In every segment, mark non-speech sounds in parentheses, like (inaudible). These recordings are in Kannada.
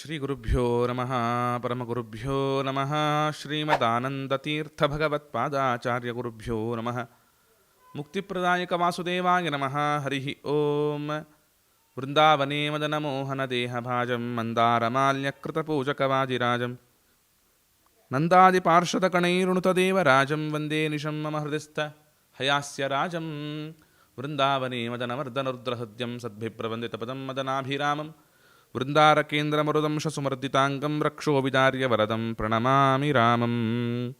శ్రీ గురుభ్యో నమ. పరమ గురుభ్యో నమ. శ్రీమదానందతీర్థభగవత్పాదాచార్యగురుభ్యో నమ. ముక్తిప్రదాయక వాసుదేవాయ నమ. హరి ఓం. వృందావనే మదనమోహనదేహభాజం. మందారమాల్యకృతపూజకవాజిరాజం. నందాదిపార్షదకణైరుణుతదేవరాజం వందే నిశం మమ హృదిస్థ హయాస్యరాజం వృందావనే మదనమర్దనరుద్రహృద్యం సద్భిప్రవందితపదం మదనాభిరామం. वृन्दारकेन्द्रमरुदं शसुमर्दिताङ्गं रक्षो विदार्य वरदं प्रणमामि रामम्।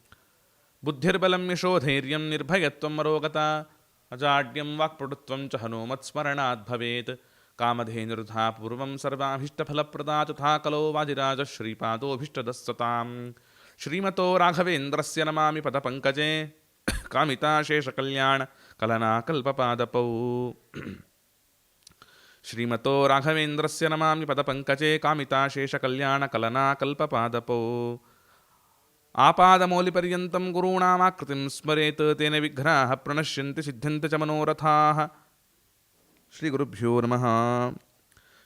बुद्धिर्बलं यशोधैर्यं निर्भयत्वं मरोगता, अजाड्यं वाक्पटुत्वं च हनोमत्स्मरणाद् भवेत्। कामधेनुरुधा पूर्वं सर्वाभीष्टफलप्रदा तथा कलो वाजिराजश्रीपादोऽभीष्टदस्सतां श्रीमतो राघवेन्द्रस्य नमामि पदपङ्कजे। कामिताशेषकल्याणकलनाकल्पपादपौ श्रीमतो राघवेन्द्रस्य नमामि पदपङ्कजे कामिताशेषकल्याणकलना कल्पपादपौ। आपादमौलिपर्यन्तं गुरूणामाकृतिं स्मरेत् तेन विघ्नाः प्रणश्यन्ति सिद्ध्यन्ति च मनोरथाः। श्रीगुरुभ्यो नमः।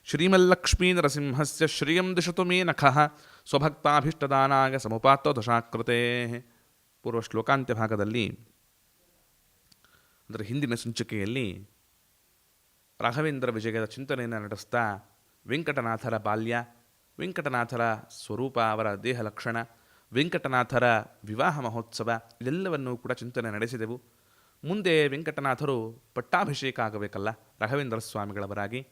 श्रीमल्लक्ष्मीनरसिंहस्य श्रियं दिशतु मे नखः। स्वभक्ताभीष्टदानाय ಸಮುಪಾತ್ತೋ ದಶಾಕೃತೆ ಪೂರ್ವ ಶ್ಲೋಕಾಂತ್ಯ ಭಾಗದಲ್ಲಿ ಅದರ ರಾಘವೇಂದ್ರ ವಿಜಯದ ಚಿಂತನೆಯನ್ನು ನಡೆಸ್ತಾ ವೆಂಕಟನಾಥರ ಬಾಲ್ಯ, ವೆಂಕಟನಾಥರ ಸ್ವರೂಪ, ಅವರ ದೇಹ ಲಕ್ಷಣ, ವೆಂಕಟನಾಥರ ವಿವಾಹ ಮಹೋತ್ಸವ, ಇದೆಲ್ಲವನ್ನೂ ಕೂಡ ಚಿಂತನೆ ನಡೆಸಿದೆವು. ಮುಂದೆ ವೆಂಕಟನಾಥರು ಪಟ್ಟಾಭಿಷೇಕ ಆಗಬೇಕಲ್ಲ, ರಾಘವೇಂದ್ರ ಸ್ವಾಮಿಗಳವರಾಗಿ.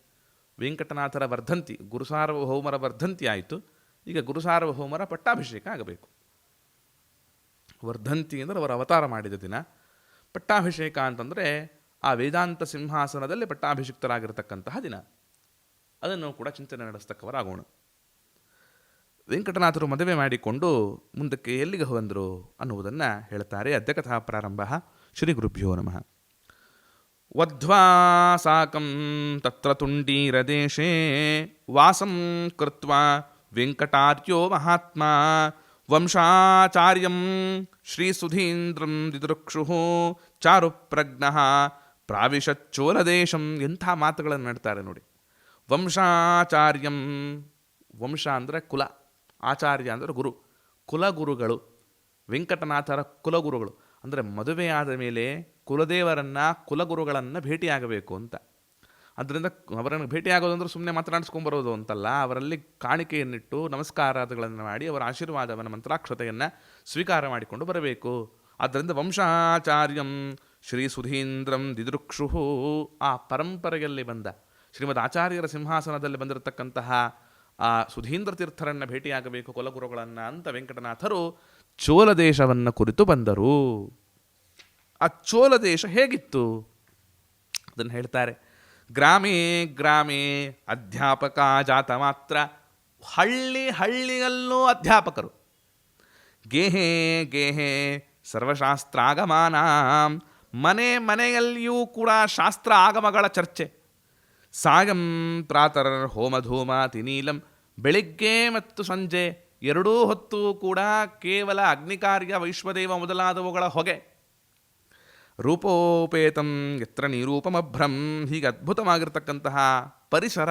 ವೆಂಕಟನಾಥರ ವರ್ಧಂತಿ ಗುರುಸಾರ್ವಭೌಮರ ವರ್ಧಂತಿ ಆಯಿತು. ಈಗ ಗುರುಸಾರ್ವಭೌಮರ ಪಟ್ಟಾಭಿಷೇಕ ಆಗಬೇಕು. ವರ್ಧಂತಿ ಅಂದರೆ ಅವರು ಅವತಾರ ಮಾಡಿದ ದಿನ. ಪಟ್ಟಾಭಿಷೇಕ ಅಂತಂದರೆ ಆ ವೇದಾಂತ ಸಿಂಹಾಸನದಲ್ಲಿ ಪಟ್ಟಾಭಿಷಿಕ್ತರಾಗಿರ್ತಕ್ಕಂತಹ ದಿನ. ಅದನ್ನು ಕೂಡ ಚಿಂತನೆ ನಡೆಸ್ತಕ್ಕವರಾಗೋಣ. ವೆಂಕಟನಾಥರು ಮದುವೆ ಮಾಡಿಕೊಂಡು ಮುಂದಕ್ಕೆ ಎಲ್ಲಿಗೆ ಬಂದರು ಅನ್ನುವುದನ್ನು ಹೇಳ್ತಾರೆ ಅಧ್ಯಕಥಾ ಪ್ರಾರಂಭ. ಶ್ರೀ ಗುರುಭ್ಯೋ ನಮಃ. ವಧ್ವಾ ಸಾಕಂ ತತ್ರ ತುಂಡೀರದೇಶೇ ವಾಸಂ ಕೃತ್ವ ವೆಂಕಟಾರ್ಯೋ ಮಹಾತ್ಮ ವಂಶಾಚಾರ್ಯಂ ಶ್ರೀಸುಧೀಂದ್ರಂ ದಿದೃಕ್ಷು ಚಾರುಪ್ರಜ್ಞ ಪ್ರಾವಿಶಚ್ಚೋಲದೇಶಂ ಎಂಥ ಮಾತುಗಳನ್ನು ನಡ್ತಾರೆ ನೋಡಿ. ವಂಶಾಚಾರ್ಯಂ, ವಂಶ ಅಂದರೆ ಕುಲ, ಆಚಾರ್ಯ ಅಂದರೆ ಗುರು, ಕುಲಗುರುಗಳು, ವೆಂಕಟನಾಥರ ಕುಲಗುರುಗಳು. ಅಂದರೆ ಮದುವೆಯಾದ ಮೇಲೆ ಕುಲದೇವರನ್ನು, ಕುಲಗುರುಗಳನ್ನು ಭೇಟಿಯಾಗಬೇಕು ಅಂತ. ಅದರಿಂದ ಅವರನ್ನು ಭೇಟಿಯಾಗೋದು ಅಂದರೆ ಸುಮ್ಮನೆ ಮಾತನಾಡಿಸ್ಕೊಂಬರೋದು ಅಂತಲ್ಲ, ಅವರಲ್ಲಿ ಕಾಣಿಕೆಯನ್ನಿಟ್ಟು ನಮಸ್ಕಾರಗಳನ್ನು ಮಾಡಿ ಅವರ ಆಶೀರ್ವಾದವನ್ನು, ಮಂತ್ರಾಕ್ಷತೆಯನ್ನು ಸ್ವೀಕಾರ ಮಾಡಿಕೊಂಡು ಬರಬೇಕು. ಆದ್ದರಿಂದ ವಂಶಾಚಾರ್ಯಂ ಶ್ರೀ ಸುಧೀಂದ್ರಂ ದಿದೃಕ್ಷು ಆ ಪರಂಪರೆಯಲ್ಲಿ ಬಂದ, ಶ್ರೀಮದ್ ಆಚಾರ್ಯರ ಸಿಂಹಾಸನದಲ್ಲಿ ಬಂದಿರತಕ್ಕಂತಹ ಆ ಸುಧೀಂದ್ರ ತೀರ್ಥರನ್ನು ಭೇಟಿಯಾಗಬೇಕು ಕುಲಗುರುಗಳನ್ನು ಅಂತ ವೆಂಕಟನಾಥರು ಚೋಲ ದೇಶವನ್ನು ಕುರಿತು ಬಂದರು. ಆ ಚೋಲ ದೇಶ ಹೇಗಿತ್ತು? ಅದನ್ನು ಹೇಳ್ತಾರೆ, ಗ್ರಾಮೇ ಗ್ರಾಮೇ ಅಧ್ಯಾಪಕ ಜಾತ ಮಾತ್ರ, ಹಳ್ಳಿ ಹಳ್ಳಿಯಲ್ಲೂ ಅಧ್ಯಾಪಕರು. ಗೇಹೇ ಗೇಹೇ ಸರ್ವಶಾಸ್ತ್ರಾಗಮಾನ ಮನೆ ಮನೆಯಲ್ಲಿಯೂ ಕೂಡ ಶಾಸ್ತ್ರ ಆಗಮಗಳ ಚರ್ಚೆ. ಸಾಯಂ ಪ್ರಾತರ ಹೋಮಧೂಮ ತಿನೀಲಂ ಬೆಳಿಗ್ಗೆ ಮತ್ತು ಸಂಜೆ ಎರಡೂ ಹೊತ್ತು ಕೂಡ ಕೇವಲ ಅಗ್ನಿಕಾರ್ಯ ವೈಶ್ವದೇವ ಮೊದಲಾದವುಗಳ ಹೊಗೆ. ರೂಪೋಪೇತಂ ಎತ್ರ ನಿರೂಪಮಭ್ರಂ ಹೀಗೆ ಅದ್ಭುತವಾಗಿರ್ತಕ್ಕಂತಹ ಪರಿಸರ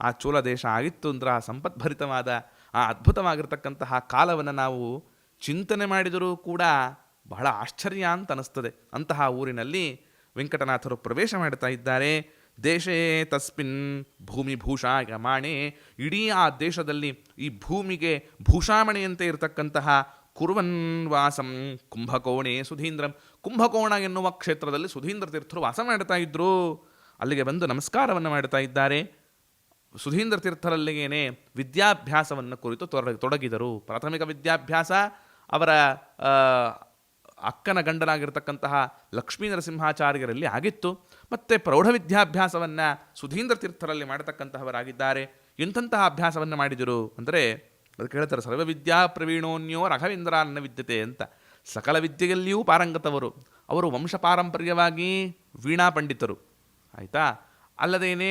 ಆ ಚೂಲ ದೇಶ ಆಗಿತ್ತು ಅಂದ್ರೆ ಆ ಸಂಪದ್ಭರಿತವಾದ ಆ ಅದ್ಭುತವಾಗಿರ್ತಕ್ಕಂತಹ ಕಾಲವನ್ನು ನಾವು ಚಿಂತನೆ ಮಾಡಿದರೂ ಕೂಡ ಬಹಳ ಆಶ್ಚರ್ಯ ಅಂತ ಅನಿಸ್ತದೆ. ಅಂತಹ ಊರಿನಲ್ಲಿ ವೆಂಕಟನಾಥರು ಪ್ರವೇಶ ಮಾಡ್ತಾ ಇದ್ದಾರೆ. ದೇಶೇ ತಸ್ಮಿನ್ ಭೂಮಿ ಭೂಷಾಯಮಾಣೆ ಇಡೀ ಆ ದೇಶದಲ್ಲಿ ಈ ಭೂಮಿಗೆ ಭೂಷಾಮಣೆಯಂತೆ ಇರತಕ್ಕಂತಹ ಕುರುವನ್ ವಾಸಂ ಕುಂಭಕೋಣೆ ಸುಧೀಂದ್ರಂ. ಕುಂಭಕೋಣ ಎನ್ನುವ ಕ್ಷೇತ್ರದಲ್ಲಿ ಸುಧೀಂದ್ರ ತೀರ್ಥರು ವಾಸ ಮಾಡ್ತಾ ಇದ್ದರು ಅಲ್ಲಿಗೆ ಬಂದು ನಮಸ್ಕಾರವನ್ನು ಮಾಡ್ತಾ ಇದ್ದಾರೆ. ಸುಧೀಂದ್ರ ತೀರ್ಥರಲ್ಲಿಗೇನೆ ವಿದ್ಯಾಭ್ಯಾಸವನ್ನು ಕುರಿತು ತೊಡ, ತೊಡಗಿದರು. ಪ್ರಾಥಮಿಕ ವಿದ್ಯಾಭ್ಯಾಸ ಅವರ ಅಕ್ಕನ ಗಂಡನಾಗಿರ್ತಕ್ಕಂತಹ ಲಕ್ಷ್ಮೀ ನರಸಿಂಹಾಚಾರ್ಯರಲ್ಲಿ ಆಗಿತ್ತು. ಮತ್ತು ಪ್ರೌಢ ವಿದ್ಯಾಭ್ಯಾಸವನ್ನು ಸುಧೀಂದ್ರ ತೀರ್ಥರಲ್ಲಿ ಮಾಡತಕ್ಕಂತಹವರಾಗಿದ್ದಾರೆ. ಎಂಥಂತಹ ಅಭ್ಯಾಸವನ್ನು ಮಾಡಿದರು ಅಂದರೆ ಅದಕ್ಕೆ ಹೇಳ್ತಾರೆ, ಸರ್ವವಿದ್ಯಾ ಪ್ರವೀಣೋನ್ಯೋ ರಘವೇಂದ್ರ ನನ್ನ ವಿದ್ಯತೆ ಅಂತ. ಸಕಲ ವಿದ್ಯೆಯಲ್ಲಿಯೂ ಪಾರಂಗತವರು. ಅವರು ವಂಶ ಪಾರಂಪರ್ಯವಾಗಿ ವೀಣಾ ಪಂಡಿತರು. ಆಯಿತಾ? ಅಲ್ಲದೇನೆ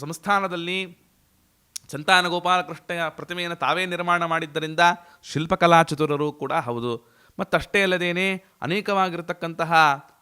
ಸಂಸ್ಥಾನದಲ್ಲಿ ಸಂತಾನ ಗೋಪಾಲಕೃಷ್ಣ ಪ್ರತಿಮೆಯನ್ನು ತಾವೇ ನಿರ್ಮಾಣ ಮಾಡಿದ್ದರಿಂದ ಶಿಲ್ಪಕಲಾ ಚತುರರು ಕೂಡ ಹೌದು. ಮತ್ತಷ್ಟೇ ಅಲ್ಲದೇನೆ ಅನೇಕವಾಗಿರತಕ್ಕಂತಹ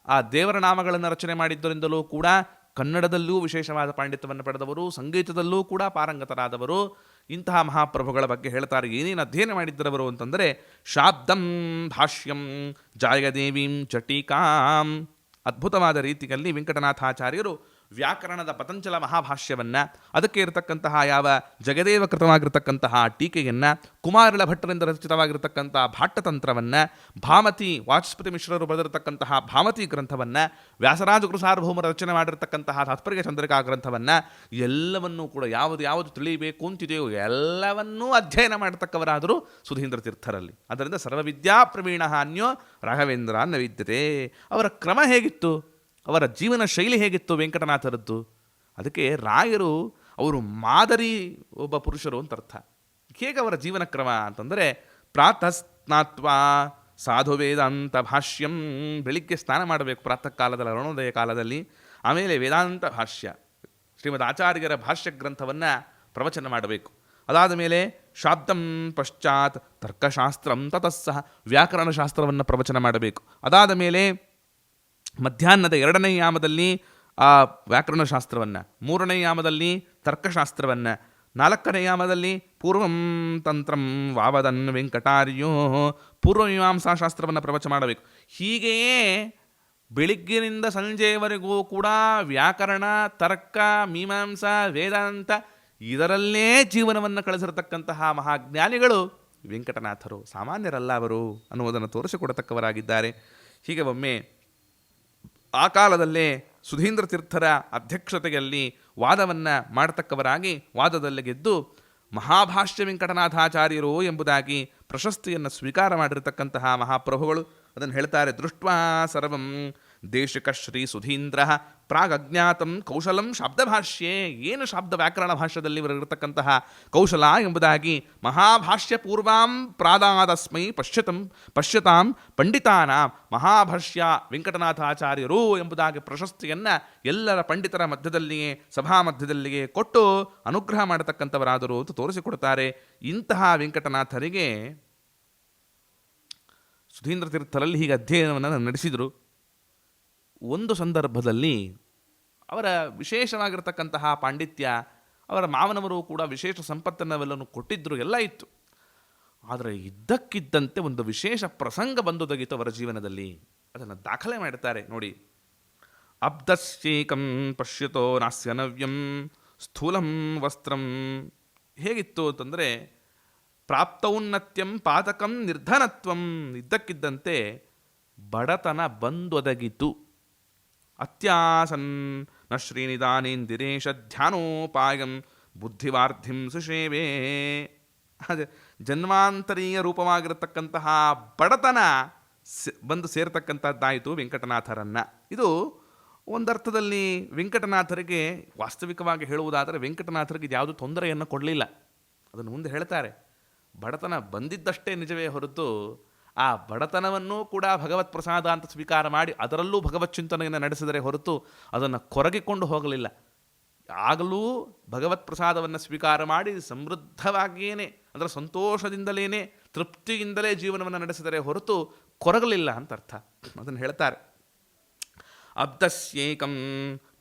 ಆ ದೇವರ ನಾಮಗಳನ್ನು ರಚನೆ ಮಾಡಿದ್ದರಿಂದಲೂ ಕೂಡ ಕನ್ನಡದಲ್ಲೂ ವಿಶೇಷವಾದ ಪಾಂಡಿತ್ಯವನ್ನು ಪಡೆದವರು, ಸಂಗೀತದಲ್ಲೂ ಕೂಡ ಪಾರಂಗತರಾದವರು, ಇಂತಹ ಮಹಾಪ್ರಭುಗಳ ಬಗ್ಗೆ ಹೇಳ್ತಾರೆ. ಏನೇನು ಅಧ್ಯಯನ ಮಾಡಿದ್ದರವರು ಅಂತಂದರೆ, ಶಾಬ್ದಂ ಭಾಷ್ಯಂ ಜಾಯದೇವೀಂ ಚಟಿಕಾಂ. ಅದ್ಭುತವಾದ ರೀತಿಯಲ್ಲಿ ವೆಂಕಟನಾಥಾಚಾರ್ಯರು ವ್ಯಾಕರಣದ ಪತಂಚಲ ಮಹಾಭಾಷ್ಯವನ್ನು, ಅದಕ್ಕೆ ಇರತಕ್ಕಂತಹ ಯಾವ ಜಗದೇವ ಕೃತವಾಗಿರತಕ್ಕಂತಹ ಟೀಕೆಯನ್ನು, ಕುಮಾರಳ ಭಟ್ಟರಿಂದ ರಚಿತವಾಗಿರತಕ್ಕಂತಹ ಭಾಟ್ಟತಂತ್ರವನ್ನು ಭಾಮತಿ ವಾಚಸ್ಪತಿ ಮಿಶ್ರರು ಬರೆದಿರತಕ್ಕಂತಹ ಭಾಮತಿ ಗ್ರಂಥವನ್ನು, ವ್ಯಾಸರಾಜಗುರು ಸಾರ್ವಭೌಮರ ರಚನೆ ಮಾಡಿರತಕ್ಕಂತಹ ತಾತ್ಪರ್ಯ ಚಂದ್ರಿಕಾ ಗ್ರಂಥವನ್ನು, ಎಲ್ಲವನ್ನೂ ಕೂಡ ಯಾವುದು ಯಾವುದು ತಿಳಿಯಬೇಕು ಅಂತಿದೆಯೋ ಎಲ್ಲವನ್ನೂ ಅಧ್ಯಯನ ಮಾಡತಕ್ಕವರಾದರೂ ಸುಧೀಂದ್ರ ತೀರ್ಥರಲ್ಲಿ. ಅದರಿಂದ ಸರ್ವವಿದ್ಯಾ ಪ್ರವೀಣ ಅನ್ಯೋ ರಾಘವೇಂದ್ರ ಅನ್ನ ವಿದ್ಯತೆ ಅವರ ಕ್ರಮ ಹೇಗಿತ್ತು? ಅವರ ಜೀವನ ಶೈಲಿ ಹೇಗಿತ್ತು ವೆಂಕಟನಾಥರದ್ದು? ಅದಕ್ಕೆ ರಾಯರು ಅವರು ಮಾದರಿ ಒಬ್ಬ ಪುರುಷರು ಅಂತ ಅರ್ಥ. ಹೇಗೆ ಅವರ ಜೀವನ ಕ್ರಮ ಅಂತಂದರೆ ಪ್ರಾತಃ ಸ್ನಾತ್ವ ಸಾಧು ವೇದಾಂತ ಭಾಷ್ಯಂ ಬೆಳಿಗ್ಗೆ ಸ್ನಾನ ಮಾಡಬೇಕು ಪ್ರಾತಃ ಕಾಲದಲ್ಲಿ, ಅರುಣೋದಯ ಕಾಲದಲ್ಲಿ. ಆಮೇಲೆ ವೇದಾಂತ ಭಾಷ್ಯ, ಶ್ರೀಮದ್ ಆಚಾರ್ಯರ ಭಾಷ್ಯ ಗ್ರಂಥವನ್ನು ಪ್ರವಚನ ಮಾಡಬೇಕು. ಅದಾದ ಮೇಲೆ ಶಾಬ್ದಂ ಪಶ್ಚಾತ್ ತರ್ಕಶಾಸ್ತ್ರಂ ತತಃ ವ್ಯಾಕರಣ ಶಾಸ್ತ್ರವನ್ನು ಪ್ರವಚನ ಮಾಡಬೇಕು. ಅದಾದ ಮೇಲೆ ಮಧ್ಯಾಹ್ನದ ಎರಡನೇ ಯಾಮದಲ್ಲಿ ಆ ವ್ಯಾಕರಣಶಾಸ್ತ್ರವನ್ನು, ಮೂರನೇ ಯಾಮದಲ್ಲಿ ತರ್ಕಶಾಸ್ತ್ರವನ್ನು, ನಾಲ್ಕನೇ ಯಾಮದಲ್ಲಿ ಪೂರ್ವಂ ತಂತ್ರಂ ವಾವದನ್ ವೆಂಕಟಾರ್ಯೋ ಪೂರ್ವಮೀಮಾಂಸಾ ಶಾಸ್ತ್ರವನ್ನು ಪ್ರವಚನ ಮಾಡಬೇಕು. ಹೀಗೆಯೇ ಬೆಳಿಗ್ಗಿನಿಂದ ಸಂಜೆಯವರೆಗೂ ಕೂಡ ವ್ಯಾಕರಣ, ತರ್ಕ, ಮೀಮಾಂಸಾ, ವೇದಾಂತ ಇದರಲ್ಲೇ ಜೀವನವನ್ನು ಕಳಿಸಿರತಕ್ಕಂತಹ ಮಹಾಜ್ಞಾನಿಗಳು ವೆಂಕಟನಾಥರು, ಸಾಮಾನ್ಯರಲ್ಲ ಅವರು ಅನ್ನುವುದನ್ನು ತೋರಿಸಿಕೊಡತಕ್ಕವರಾಗಿದ್ದಾರೆ. ಹೀಗೆ ಒಮ್ಮೆ ಆ ಕಾಲದಲ್ಲೇ ಸುಧೀಂದ್ರ ತೀರ್ಥರ ಅಧ್ಯಕ್ಷತೆಯಲ್ಲಿ ವಾದವನ್ನು ಮಾಡತಕ್ಕವರಾಗಿ ವಾದದಲ್ಲಿ ಗೆದ್ದು ಮಹಾಭಾಷ್ಯ ವೆಂಕಟನಾಥಾಚಾರ್ಯರು ಎಂಬುದಾಗಿ ಪ್ರಶಸ್ತಿಯನ್ನು ಸ್ವೀಕಾರ ಮಾಡಿರತಕ್ಕಂತಹ ಮಹಾಪ್ರಭುಗಳು. ಅದನ್ನು ಹೇಳ್ತಾರೆ ದೃಷ್ಟ್ವಾ ಸರ್ವಂ ದೇಶಿಕ ಶ್ರೀ ಸುಧೀಂದ್ರ, ಪ್ರಾಗಜ್ಞಾತಂ ಕೌಶಲಂ ಶಬ್ದಭಾಷ್ಯೆ. ಏನು ಶಬ್ದ ವ್ಯಾಕರಣ ಭಾಷ್ಯದಲ್ಲಿ ಇರತಕ್ಕಂತಹ ಕೌಶಲ ಎಂಬುದಾಗಿ ಮಹಾಭಾಷ್ಯ ಪೂರ್ವಾಂ ಪ್ರಾದಾದಸ್ಮೈ ಪಶ್ಯತಂ, ಪಶ್ಯತಾಂ ಪಂಡಿತಾನ ಮಹಾಭಾಷ್ಯ ವೆಂಕಟನಾಥಾಚಾರ್ಯರು ಎಂಬುದಾಗಿ ಪ್ರಶಸ್ತಿಯನ್ನು ಎಲ್ಲರ ಪಂಡಿತರ ಮಧ್ಯದಲ್ಲಿಯೇ, ಸಭಾ ಮಧ್ಯದಲ್ಲಿಯೇ ಕೊಟ್ಟು ಅನುಗ್ರಹ ಮಾಡತಕ್ಕಂಥವರಾದರು ಅಂತ ತೋರಿಸಿಕೊಡ್ತಾರೆ ಇಂತಹ ವೆಂಕಟನಾಥರಿಗೆ ಸುಧೀಂದ್ರ ತೀರ್ಥರಲ್ಲಿ ಹೀಗೆ ಅಧ್ಯಯನವನ್ನು ನಡೆಸಿದರು. ಒಂದು ಸಂದರ್ಭದಲ್ಲಿ ಅವರ ವಿಶೇಷವಾಗಿರತಕ್ಕಂತಹ ಪಾಂಡಿತ್ಯ, ಅವರ ಮಾವನವರು ಕೂಡ ವಿಶೇಷ ಸಂಪತ್ತನ್ನೆಲ್ಲವನ್ನು ಕೊಟ್ಟಿದ್ದರು ಎಲ್ಲ ಇತ್ತು. ಆದರೆ ಇದ್ದಕ್ಕಿದ್ದಂತೆ ಒಂದು ವಿಶೇಷ ಪ್ರಸಂಗ ಬಂದೊದಗಿತು ಅವರ ಜೀವನದಲ್ಲಿ. ಅದನ್ನು ದಾಖಲೆ ಮಾಡ್ತಾರೆ, ನೋಡಿ. ಅಬ್ಧಶೇಕಂ ಪಶ್ಯತೋ ನಾಸ್ಯನವ್ಯಂ ಸ್ಥೂಲಂ ವಸ್ತ್ರಂ. ಹೇಗಿತ್ತು ಅಂತಂದರೆ, ಪ್ರಾಪ್ತೌನ್ನತ್ಯಂ ಪಾತಕಂ ನಿರ್ಧನತ್ವಂ ಇದ್ದಕ್ಕಿದ್ದಂತೆ ಬಡತನ ಬಂದೊದಗಿತು. ಅತ್ಯಾಸನ್ನ ಶ್ರೀನಿದಾನೇಂದಿರೇಶ ಧ್ಯಾನೋಪಾಯಂ ಬುದ್ಧಿವಾರ್ಧಿಂ ಸುಷೇವೇ. ಅದೇ ಜನ್ಮಾಂತರೀಯ ರೂಪವಾಗಿರತಕ್ಕಂತಹ ಬಡತನ ಬಂದು ಸೇರತಕ್ಕಂಥದ್ದಾಯಿತು ವೆಂಕಟನಾಥರನ್ನ. ಇದು ಒಂದರ್ಥದಲ್ಲಿ ವೆಂಕಟನಾಥರಿಗೆ, ವಾಸ್ತವಿಕವಾಗಿ ಹೇಳುವುದಾದರೆ ವೆಂಕಟನಾಥರಿಗೆ ಯಾವುದೂ ತೊಂದರೆಯನ್ನು ಕೊಡಲಿಲ್ಲ. ಅದನ್ನು ಮುಂದೆ ಹೇಳ್ತಾರೆ. ಬಡತನ ಬಂದಿದ್ದಷ್ಟೇ ನಿಜವೇ ಹೊರತು ಆ ಬಡತನವನ್ನೂ ಕೂಡ ಭಗವತ್ ಪ್ರಸಾದ ಅಂತ ಸ್ವೀಕಾರ ಮಾಡಿ ಅದರಲ್ಲೂ ಭಗವತ್ ಚಿಂತನೆಯನ್ನು ನಡೆಸಿದರೆ ಹೊರತು ಅದನ್ನು ಕೊರಗಿಕೊಂಡು ಹೋಗಲಿಲ್ಲ. ಆಗಲೂ ಭಗವತ್ ಪ್ರಸಾದವನ್ನು ಸ್ವೀಕಾರ ಮಾಡಿ ಸಮೃದ್ಧವಾಗಿಯೇ ಅದರ ಸಂತೋಷದಿಂದಲೇ ತೃಪ್ತಿಯಿಂದಲೇ ಜೀವನವನ್ನು ನಡೆಸಿದರೆ ಹೊರತು ಕೊರಗಲಿಲ್ಲ ಅಂತ ಅರ್ಥ. ಅದನ್ನು ಹೇಳ್ತಾರೆ. ಅಬ್ದಸ್ಯೇಕಂ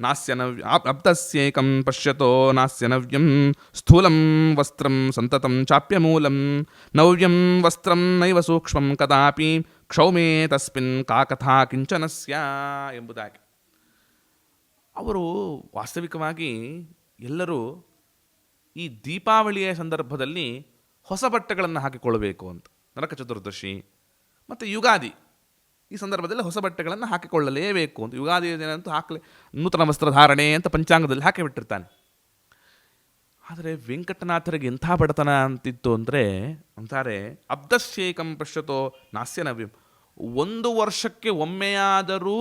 ನಾಸ್ಯನವ್ಯ ಅಬ್ಧಸ್ಯೇಕಂ ಪಶ್ಯತೋ ನಾಸ್ಯನವ್ಯಂ ಸ್ಥೂಲಂ ವಸ್ತ್ರಂ ಸಂತತಂ ಚಾಪ್ಯಮೂಲಂ ನವ್ಯಂ ವಸ್ತ್ರಂ ನೈವ ಸೂಕ್ಷ್ಮಂ ಕದಾಪಿ ಕ್ಷೌಮೇ ತಸ್ಮಿನ್ ಕಾ ಕಥಾ ಕಿಂಚನಸ್ಯ ಎಂಬುದಾಗಿ. ಅವರು ವಾಸ್ತವಿಕವಾಗಿ ಎಲ್ಲರೂ ಈ ದೀಪಾವಳಿಯ ಸಂದರ್ಭದಲ್ಲಿ ಹೊಸ ಬಟ್ಟೆಗಳನ್ನು ಹಾಕಿಕೊಳ್ಳಬೇಕು ಅಂತ. ನರಕ ಚತುರ್ದಶಿ, ಮತ್ತು ಯುಗಾದಿ. ಈ ಸಂದರ್ಭದಲ್ಲಿ ಹೊಸ ಬಟ್ಟೆಗಳನ್ನು ಹಾಕಿಕೊಳ್ಳಲೇಬೇಕು ಅಂತ. ಯುಗಾದಿ ದಿನ ಅಂತೂ ಹಾಕಲೇ, ನೂತನ ವಸ್ತ್ರಧಾರಣೆ ಅಂತ ಪಂಚಾಂಗದಲ್ಲಿ ಹಾಕಿಬಿಟ್ಟಿರ್ತಾನೆ ಆದರೆ ವೆಂಕಟನಾಥರಿಗೆ ಎಂಥ ಬಡತನ ಅಂತಿತ್ತು ಅಂದರೆ, ಅಂತಾರೆ, ಅಬ್ದಶೇಕಂ ಪಶ್ಯತೋ ನಾಸ್ಯ ನವ್ಯಂ. ಒಂದು ವರ್ಷಕ್ಕೆ ಒಮ್ಮೆಯಾದರೂ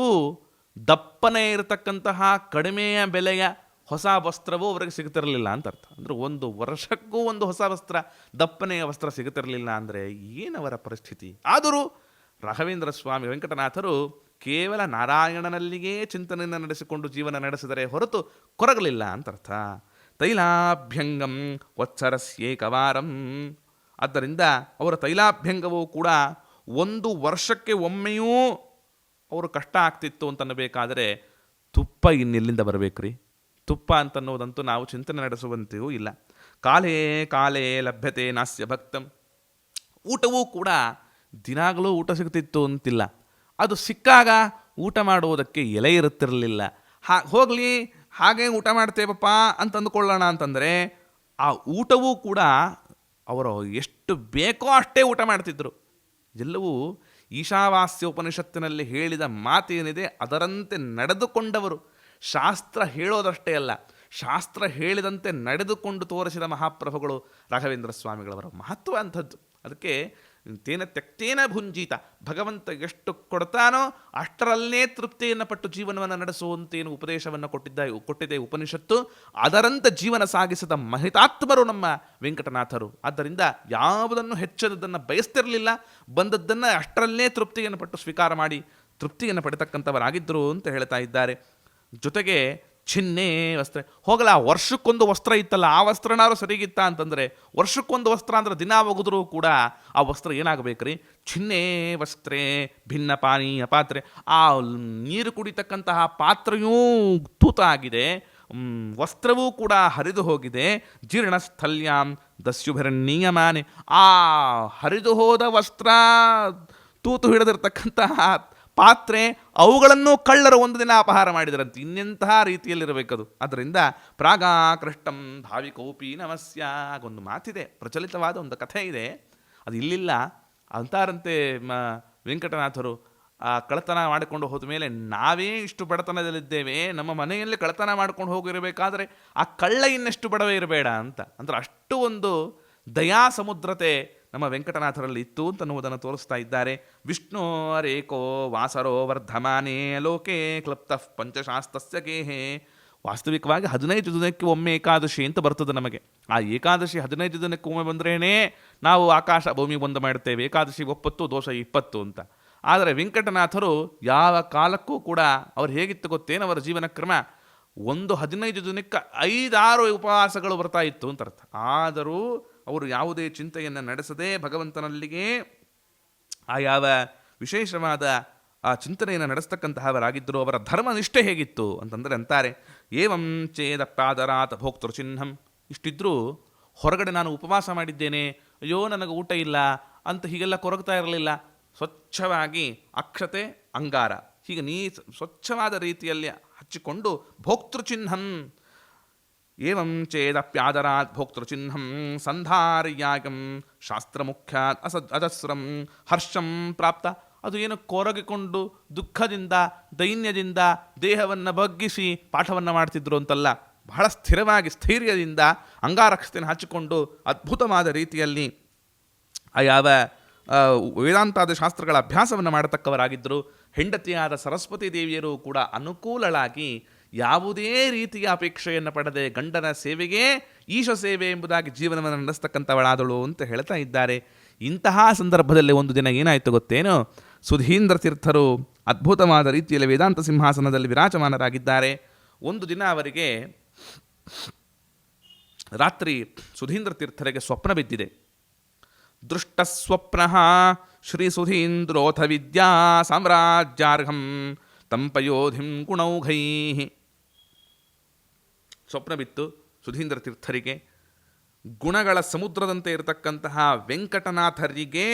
ದಪ್ಪನೆ ಇರತಕ್ಕಂತಹ ಕಡಿಮೆಯ ಬೆಲೆಯ ಹೊಸ ವಸ್ತ್ರವೂ ಅವರಿಗೆ ಸಿಗುತ್ತಿರಲಿಲ್ಲ ಅಂತ ಅರ್ಥ. ಅಂದರೆ ಒಂದು ವರ್ಷಕ್ಕೂ ಒಂದು ಹೊಸ ವಸ್ತ್ರ, ದಪ್ಪನೆಯ ವಸ್ತ್ರ ಸಿಗುತ್ತಿರಲಿಲ್ಲ ಅಂದರೆ ಏನವರ ಪರಿಸ್ಥಿತಿ? ಆದರೂ ರಾಘವೇಂದ್ರ ಸ್ವಾಮಿ ವೆಂಕಟನಾಥರು ಕೇವಲ ನಾರಾಯಣನಲ್ಲಿಯೇ ಚಿಂತನೆಯನ್ನು ನಡೆಸಿಕೊಂಡು ಜೀವನ ನಡೆಸಿದರೆ ಹೊರತು ಕೊರಗಲಿಲ್ಲ ಅಂತ ಅರ್ಥ ತೈಲಾಭ್ಯಂಗಂ ವತ್ಸರಸ್ಯೇಕವಾರಂ. ಆದ್ದರಿಂದ ಅವರ ತೈಲಾಭ್ಯಂಗವೂ ಕೂಡ ಒಂದು ವರ್ಷಕ್ಕೆ ಒಮ್ಮೆಯೂ ಅವರು ಕಷ್ಟ ಆಗ್ತಿತ್ತು ಅಂತನ್ನಬೇಕಾದರೆ ತುಪ್ಪ ಇನ್ನೆಲ್ಲಿಂದ ಬರಬೇಕ್ರಿ? ತುಪ್ಪ ಅಂತನ್ನುವುದಂತೂ ನಾವು ಚಿಂತನೆ ನಡೆಸುವಂತೆಯೂ ಇಲ್ಲ. ಕಾಲೇ ಕಾಲೇ ಲಭ್ಯತೆ ನಾಸ್ಯ ಭಕ್ತಂ. ಊಟವೂ ಕೂಡ ದಿನಾಗಲೂ ಊಟ ಸಿಗ್ತಿತ್ತು ಅಂತಿಲ್ಲ. ಅದು ಸಿಕ್ಕಾಗ ಊಟ ಮಾಡುವುದಕ್ಕೆ ಎಲೆ ಇರುತ್ತಿರಲಿಲ್ಲ. ಹಾ, ಹೋಗಲಿ, ಹಾಗೆ ಊಟ ಮಾಡ್ತೇವಪ್ಪ ಅಂತ ಅಂದುಕೊಳ್ಳೋಣ ಅಂತಂದರೆ, ಆ ಊಟವೂ ಕೂಡ ಅವರು ಎಷ್ಟು ಬೇಕೋ ಅಷ್ಟೇ ಊಟ ಮಾಡ್ತಿದ್ರು. ಎಲ್ಲವೂ ಈಶಾವಾಸ್ಯ ಉಪನಿಷತ್ತಿನಲ್ಲಿ ಹೇಳಿದ ಮಾತೇನಿದೆ, ಅದರಂತೆ ನಡೆದುಕೊಂಡವರು. ಶಾಸ್ತ್ರ ಹೇಳೋದಷ್ಟೇ ಅಲ್ಲ, ಶಾಸ್ತ್ರ ಹೇಳಿದಂತೆ ನಡೆದುಕೊಂಡು ತೋರಿಸಿದ ಮಹಾಪ್ರಭುಗಳು ರಾಘವೇಂದ್ರ ಸ್ವಾಮಿಗಳವರ ಮಹತ್ವ ಅಂಥದ್ದು. ಅದಕ್ಕೆ ತೇನ ತ್ಯಕ್ತೇನ ಭುಂಜೀತ. ಭಗವಂತ ಎಷ್ಟು ಕೊಡ್ತಾನೋ ಅಷ್ಟರಲ್ಲೇ ತೃಪ್ತಿಯನ್ನು ಪಟ್ಟು ಜೀವನವನ್ನು ನಡೆಸುವಂತೇನು ಉಪದೇಶವನ್ನು ಕೊಟ್ಟಿದ್ದ, ಕೊಟ್ಟಿದೆ ಉಪನಿಷತ್ತು. ಅದರಂತ ಜೀವನ ಸಾಗಿಸಿದ ಮಹಿತಾತ್ಮರು ನಮ್ಮ ವೆಂಕಟನಾಥರು. ಆದ್ದರಿಂದ ಯಾವುದನ್ನು ಹೆಚ್ಚದನ್ನು ಬಯಸ್ತಿರಲಿಲ್ಲ, ಬಂದದ್ದನ್ನು ಅಷ್ಟರಲ್ಲೇ ತೃಪ್ತಿಯನ್ನು ಪಟ್ಟು ಸ್ವೀಕಾರ ಮಾಡಿ ತೃಪ್ತಿಯನ್ನು ಪಡೆತಕ್ಕಂಥವರಾಗಿದ್ದರು ಅಂತ ಹೇಳ್ತಾ ಇದ್ದಾರೆ. ಜೊತೆಗೆ ಚಿನ್ನೆ, ವಸ್ತ್ರ. ಹೋಗಲ್ಲ, ವರ್ಷಕ್ಕೊಂದು ವಸ್ತ್ರ ಇತ್ತಲ್ಲ, ಆ ವಸ್ತ್ರನಾರು ಸರಿಗಿತ್ತ ಅಂತಂದರೆ, ವರ್ಷಕ್ಕೊಂದು ವಸ್ತ್ರ ಅಂದ್ರೆ ದಿನ ಒಗೆದ್ರೂ ಕೂಡ ಆ ವಸ್ತ್ರ ಏನಾಗಬೇಕ್ರಿ? ಚಿನ್ನೆ, ವಸ್ತ್ರೇ, ಭಿನ್ನ ಪಾನೀಯ ಪಾತ್ರೆ. ಆ ನೀರು ಕುಡಿತಕ್ಕಂತಹ ಪಾತ್ರೆಯೂ ತೂತ ಆಗಿದೆ. ವಸ್ತ್ರವೂ ಕೂಡ ಹರಿದು ಹೋಗಿದೆ. ಜೀರ್ಣಸ್ಥಲ್ಯಾಂ ದಸ್ಯುಭಿರನ್ನೀಯಮಾನೆ ಆ ಹರಿದು ಹೋದ ವಸ್ತ್ರ ತೂತು ಹಿಡಿದಿರ್ತಕ್ಕಂತಹ ಪಾತ್ರೆ ಅವುಗಳನ್ನು ಕಳ್ಳರು ಒಂದು ದಿನ ಅಪಹಾರ ಮಾಡಿದರಂತೆ. ಇನ್ನೆಂತಹ ರೀತಿಯಲ್ಲಿರಬೇಕದು? ಅದರಿಂದ ಪ್ರಾಗಾಕೃಷ್ಟಂ ಭಾವಿಕೌಪಿ ನಮಸ್ಯ ಒಂದು ಮಾತಿದೆ. ಪ್ರಚಲಿತವಾದ ಒಂದು ಕಥೆ ಇದೆ. ಅದು ಇಲ್ಲಿಲ್ಲ. ಅಂತಾರಂತೆ ಮ, ವೆಂಕಟನಾಥರು, ಆ ಕಳತನ ಮಾಡಿಕೊಂಡು ಹೋದ ಮೇಲೆ ನಾವೇ ಇಷ್ಟು ಬಡತನದಲ್ಲಿದ್ದೇವೆ. ನಮ್ಮ ಮನೆಯಲ್ಲಿ ಕಳತನ ಮಾಡ್ಕೊಂಡು ಹೋಗಿರಬೇಕಾದ್ರೆ ಆ ಕಳ್ಳ ಇನ್ನಷ್ಟು ಬಡವೇ ಇರಬೇಡ ಅಂತ. ಅಂದ್ರೆ ಅಷ್ಟು ಒಂದು ದಯಾ ಸಮುದ್ರತೆ ನಮ್ಮ ವೆಂಕಟನಾಥರಲ್ಲಿ ಇತ್ತು ಅಂತ ಅನ್ನುವುದನ್ನು ತೋರಿಸ್ತಾ ಇದ್ದಾರೆ. ವಿಷ್ಣು ರೇಖೋ ವಾಸರೋ ವರ್ಧಮಾನೇ ಲೋಕೆ ಕ್ಲಪ್ತ ಪಂಚಶಾಸ್ತಸ್ಯ ಗೇಹೇ ವಾಸ್ತವಿಕವಾಗಿ ಹದಿನೈದು ದಿನಕ್ಕೆ ಒಮ್ಮೆ ಏಕಾದಶಿ ಅಂತ ಬರ್ತದೆ ನಮಗೆ. ಆ ಏಕಾದಶಿ ಹದಿನೈದು ದಿನಕ್ಕೆ ಒಮ್ಮೆ ಬಂದ್ರೇ ನಾವು ಆಕಾಶ ಭೂಮಿ ಬಂದು ಮಾಡ್ತೇವೆ ಏಕಾದಶಿ ಒಪ್ಪತ್ತು, ದೋಷ ಇಪ್ಪತ್ತು ಅಂತ. ಆದರೆ ವೆಂಕಟನಾಥರು ಯಾವ ಕಾಲಕ್ಕೂ ಕೂಡ ಅವ್ರು ಹೇಗಿತ್ತು ಗೊತ್ತೇನು ಅವರ ಜೀವನ ಕ್ರಮ? ಒಂದು ಹದಿನೈದು ದಿನಕ್ಕೆ ಐದಾರು ಉಪವಾಸಗಳು ಬರ್ತಾ ಇತ್ತು ಅಂತ ಅರ್ಥ. ಆದರೂ ಅವರು ಯಾವುದೇ ಚಿಂತೆಯನ್ನು ನಡೆಸದೆ ಭಗವಂತನಲ್ಲಿಗೆ ಆ ಯಾವ ವಿಶೇಷವಾದ ಆ ಚಿಂತನೆಯನ್ನು ನಡೆಸ್ತಕ್ಕಂತಹವರಾಗಿದ್ದರು ಅವರ ಧರ್ಮನಿಷ್ಠೆ ಹೇಗಿತ್ತು ಅಂತಂದರೆ ಅಂತಾರೆ, ಏವಂ ಪಾದರಾತ ಭೋಕ್ತೃ ಚಿಹ್ನಂ. ಇಷ್ಟಿದ್ರೂ ಹೊರಗಡೆ ನಾನು ಉಪವಾಸ ಮಾಡಿದ್ದೇನೆ, ಅಯ್ಯೋ ನನಗೆ ಊಟ ಇಲ್ಲ ಅಂತ ಹೀಗೆಲ್ಲ ಕೊರಗ್ತಾ ಇರಲಿಲ್ಲ. ಸ್ವಚ್ಛವಾಗಿ ಅಕ್ಷತೆ, ಅಂಗಾರ ಹೀಗೆ ನೀ ಸ್ವಚ್ಛವಾದ ರೀತಿಯಲ್ಲಿ ಹಚ್ಚಿಕೊಂಡು ಭೋಕ್ತೃಚಿಹ್ನಂ ಏವಂ ಚೇದಪ್ಯಾದರಾತ್ ಭೋಕ್ತೃಚಿಹ್ನಂ ಸಂಧಾರ್ಯಾಗಂ ಶಾಸ್ತ್ರಮುಖ್ಯಾತ್ ಅಸದ್ ಅಜಸ್ರಂ ಹರ್ಷಂ ಪ್ರಾಪ್ತ ಅದು ಏನು ಕೊರಗಿಕೊಂಡು ದುಃಖದಿಂದ, ದೈನ್ಯದಿಂದ, ದೇಹವನ್ನು ಬಗ್ಗಿಸಿ ಪಾಠವನ್ನು ಮಾಡ್ತಿದ್ರು ಅಂತಲ್ಲ, ಬಹಳ ಸ್ಥಿರವಾಗಿ, ಸ್ಥೈರ್ಯದಿಂದ ಅಂಗಾರಕ್ಷತೆಯನ್ನು ಹಚ್ಚಿಕೊಂಡು ಅದ್ಭುತವಾದ ರೀತಿಯಲ್ಲಿ ಆ ಯಾವ ವೇದಾಂತಾದ ಶಾಸ್ತ್ರಗಳ ಅಭ್ಯಾಸವನ್ನು ಮಾಡತಕ್ಕವರಾಗಿದ್ದರು ಹೆಂಡತಿಯಾದ ಸರಸ್ವತಿ ದೇವಿಯರು ಕೂಡ ಅನುಕೂಲಳಾಗಿ ಯಾವುದೇ ರೀತಿಯ ಅಪೇಕ್ಷೆಯನ್ನು ಪಡೆದೆ ಗಂಡನ ಸೇವೆಗೆ ಈಶ ಸೇವೆ ಎಂಬುದಾಗಿ ಜೀವನವನ್ನು ನಡೆಸ್ತಕ್ಕಂಥವಳಾದಳು ಅಂತ ಹೇಳ್ತಾ ಇದ್ದಾರೆ. ಇಂತಹ ಸಂದರ್ಭದಲ್ಲಿ ಒಂದು ದಿನ ಏನಾಯಿತು ಗೊತ್ತೇನು? ಸುಧೀಂದ್ರ ತೀರ್ಥರು ಅದ್ಭುತವಾದ ರೀತಿಯಲ್ಲಿ ವೇದಾಂತ ಸಿಂಹಾಸನದಲ್ಲಿ ವಿರಾಜಮಾನರಾಗಿದ್ದಾರೆ. ಒಂದು ದಿನ ಅವರಿಗೆ ರಾತ್ರಿ ಸುಧೀಂದ್ರ ತೀರ್ಥರಿಗೆ ಸ್ವಪ್ನ ಬಿದ್ದಿದೆ. ದೃಷ್ಟಸ್ವಪ್ನ ಶ್ರೀ ಸುಧೀಂದ್ರೋಥ ವಿದ್ಯಾ ಸಾಮ್ರಾಜ್ಯಾರ್ಹಂ ತಂಪಯೋಧಿಂ ಗುಣೌಘೈ. ಸ್ವಪ್ನ ಬಿತ್ತು ಸುಧೀಂದ್ರ ತೀರ್ಥರಿಗೆ. ಗುಣಗಳ ಸಮುದ್ರದಂತೆ ಇರತಕ್ಕಂತಹ ವೆಂಕಟನಾಥರಿಗೆ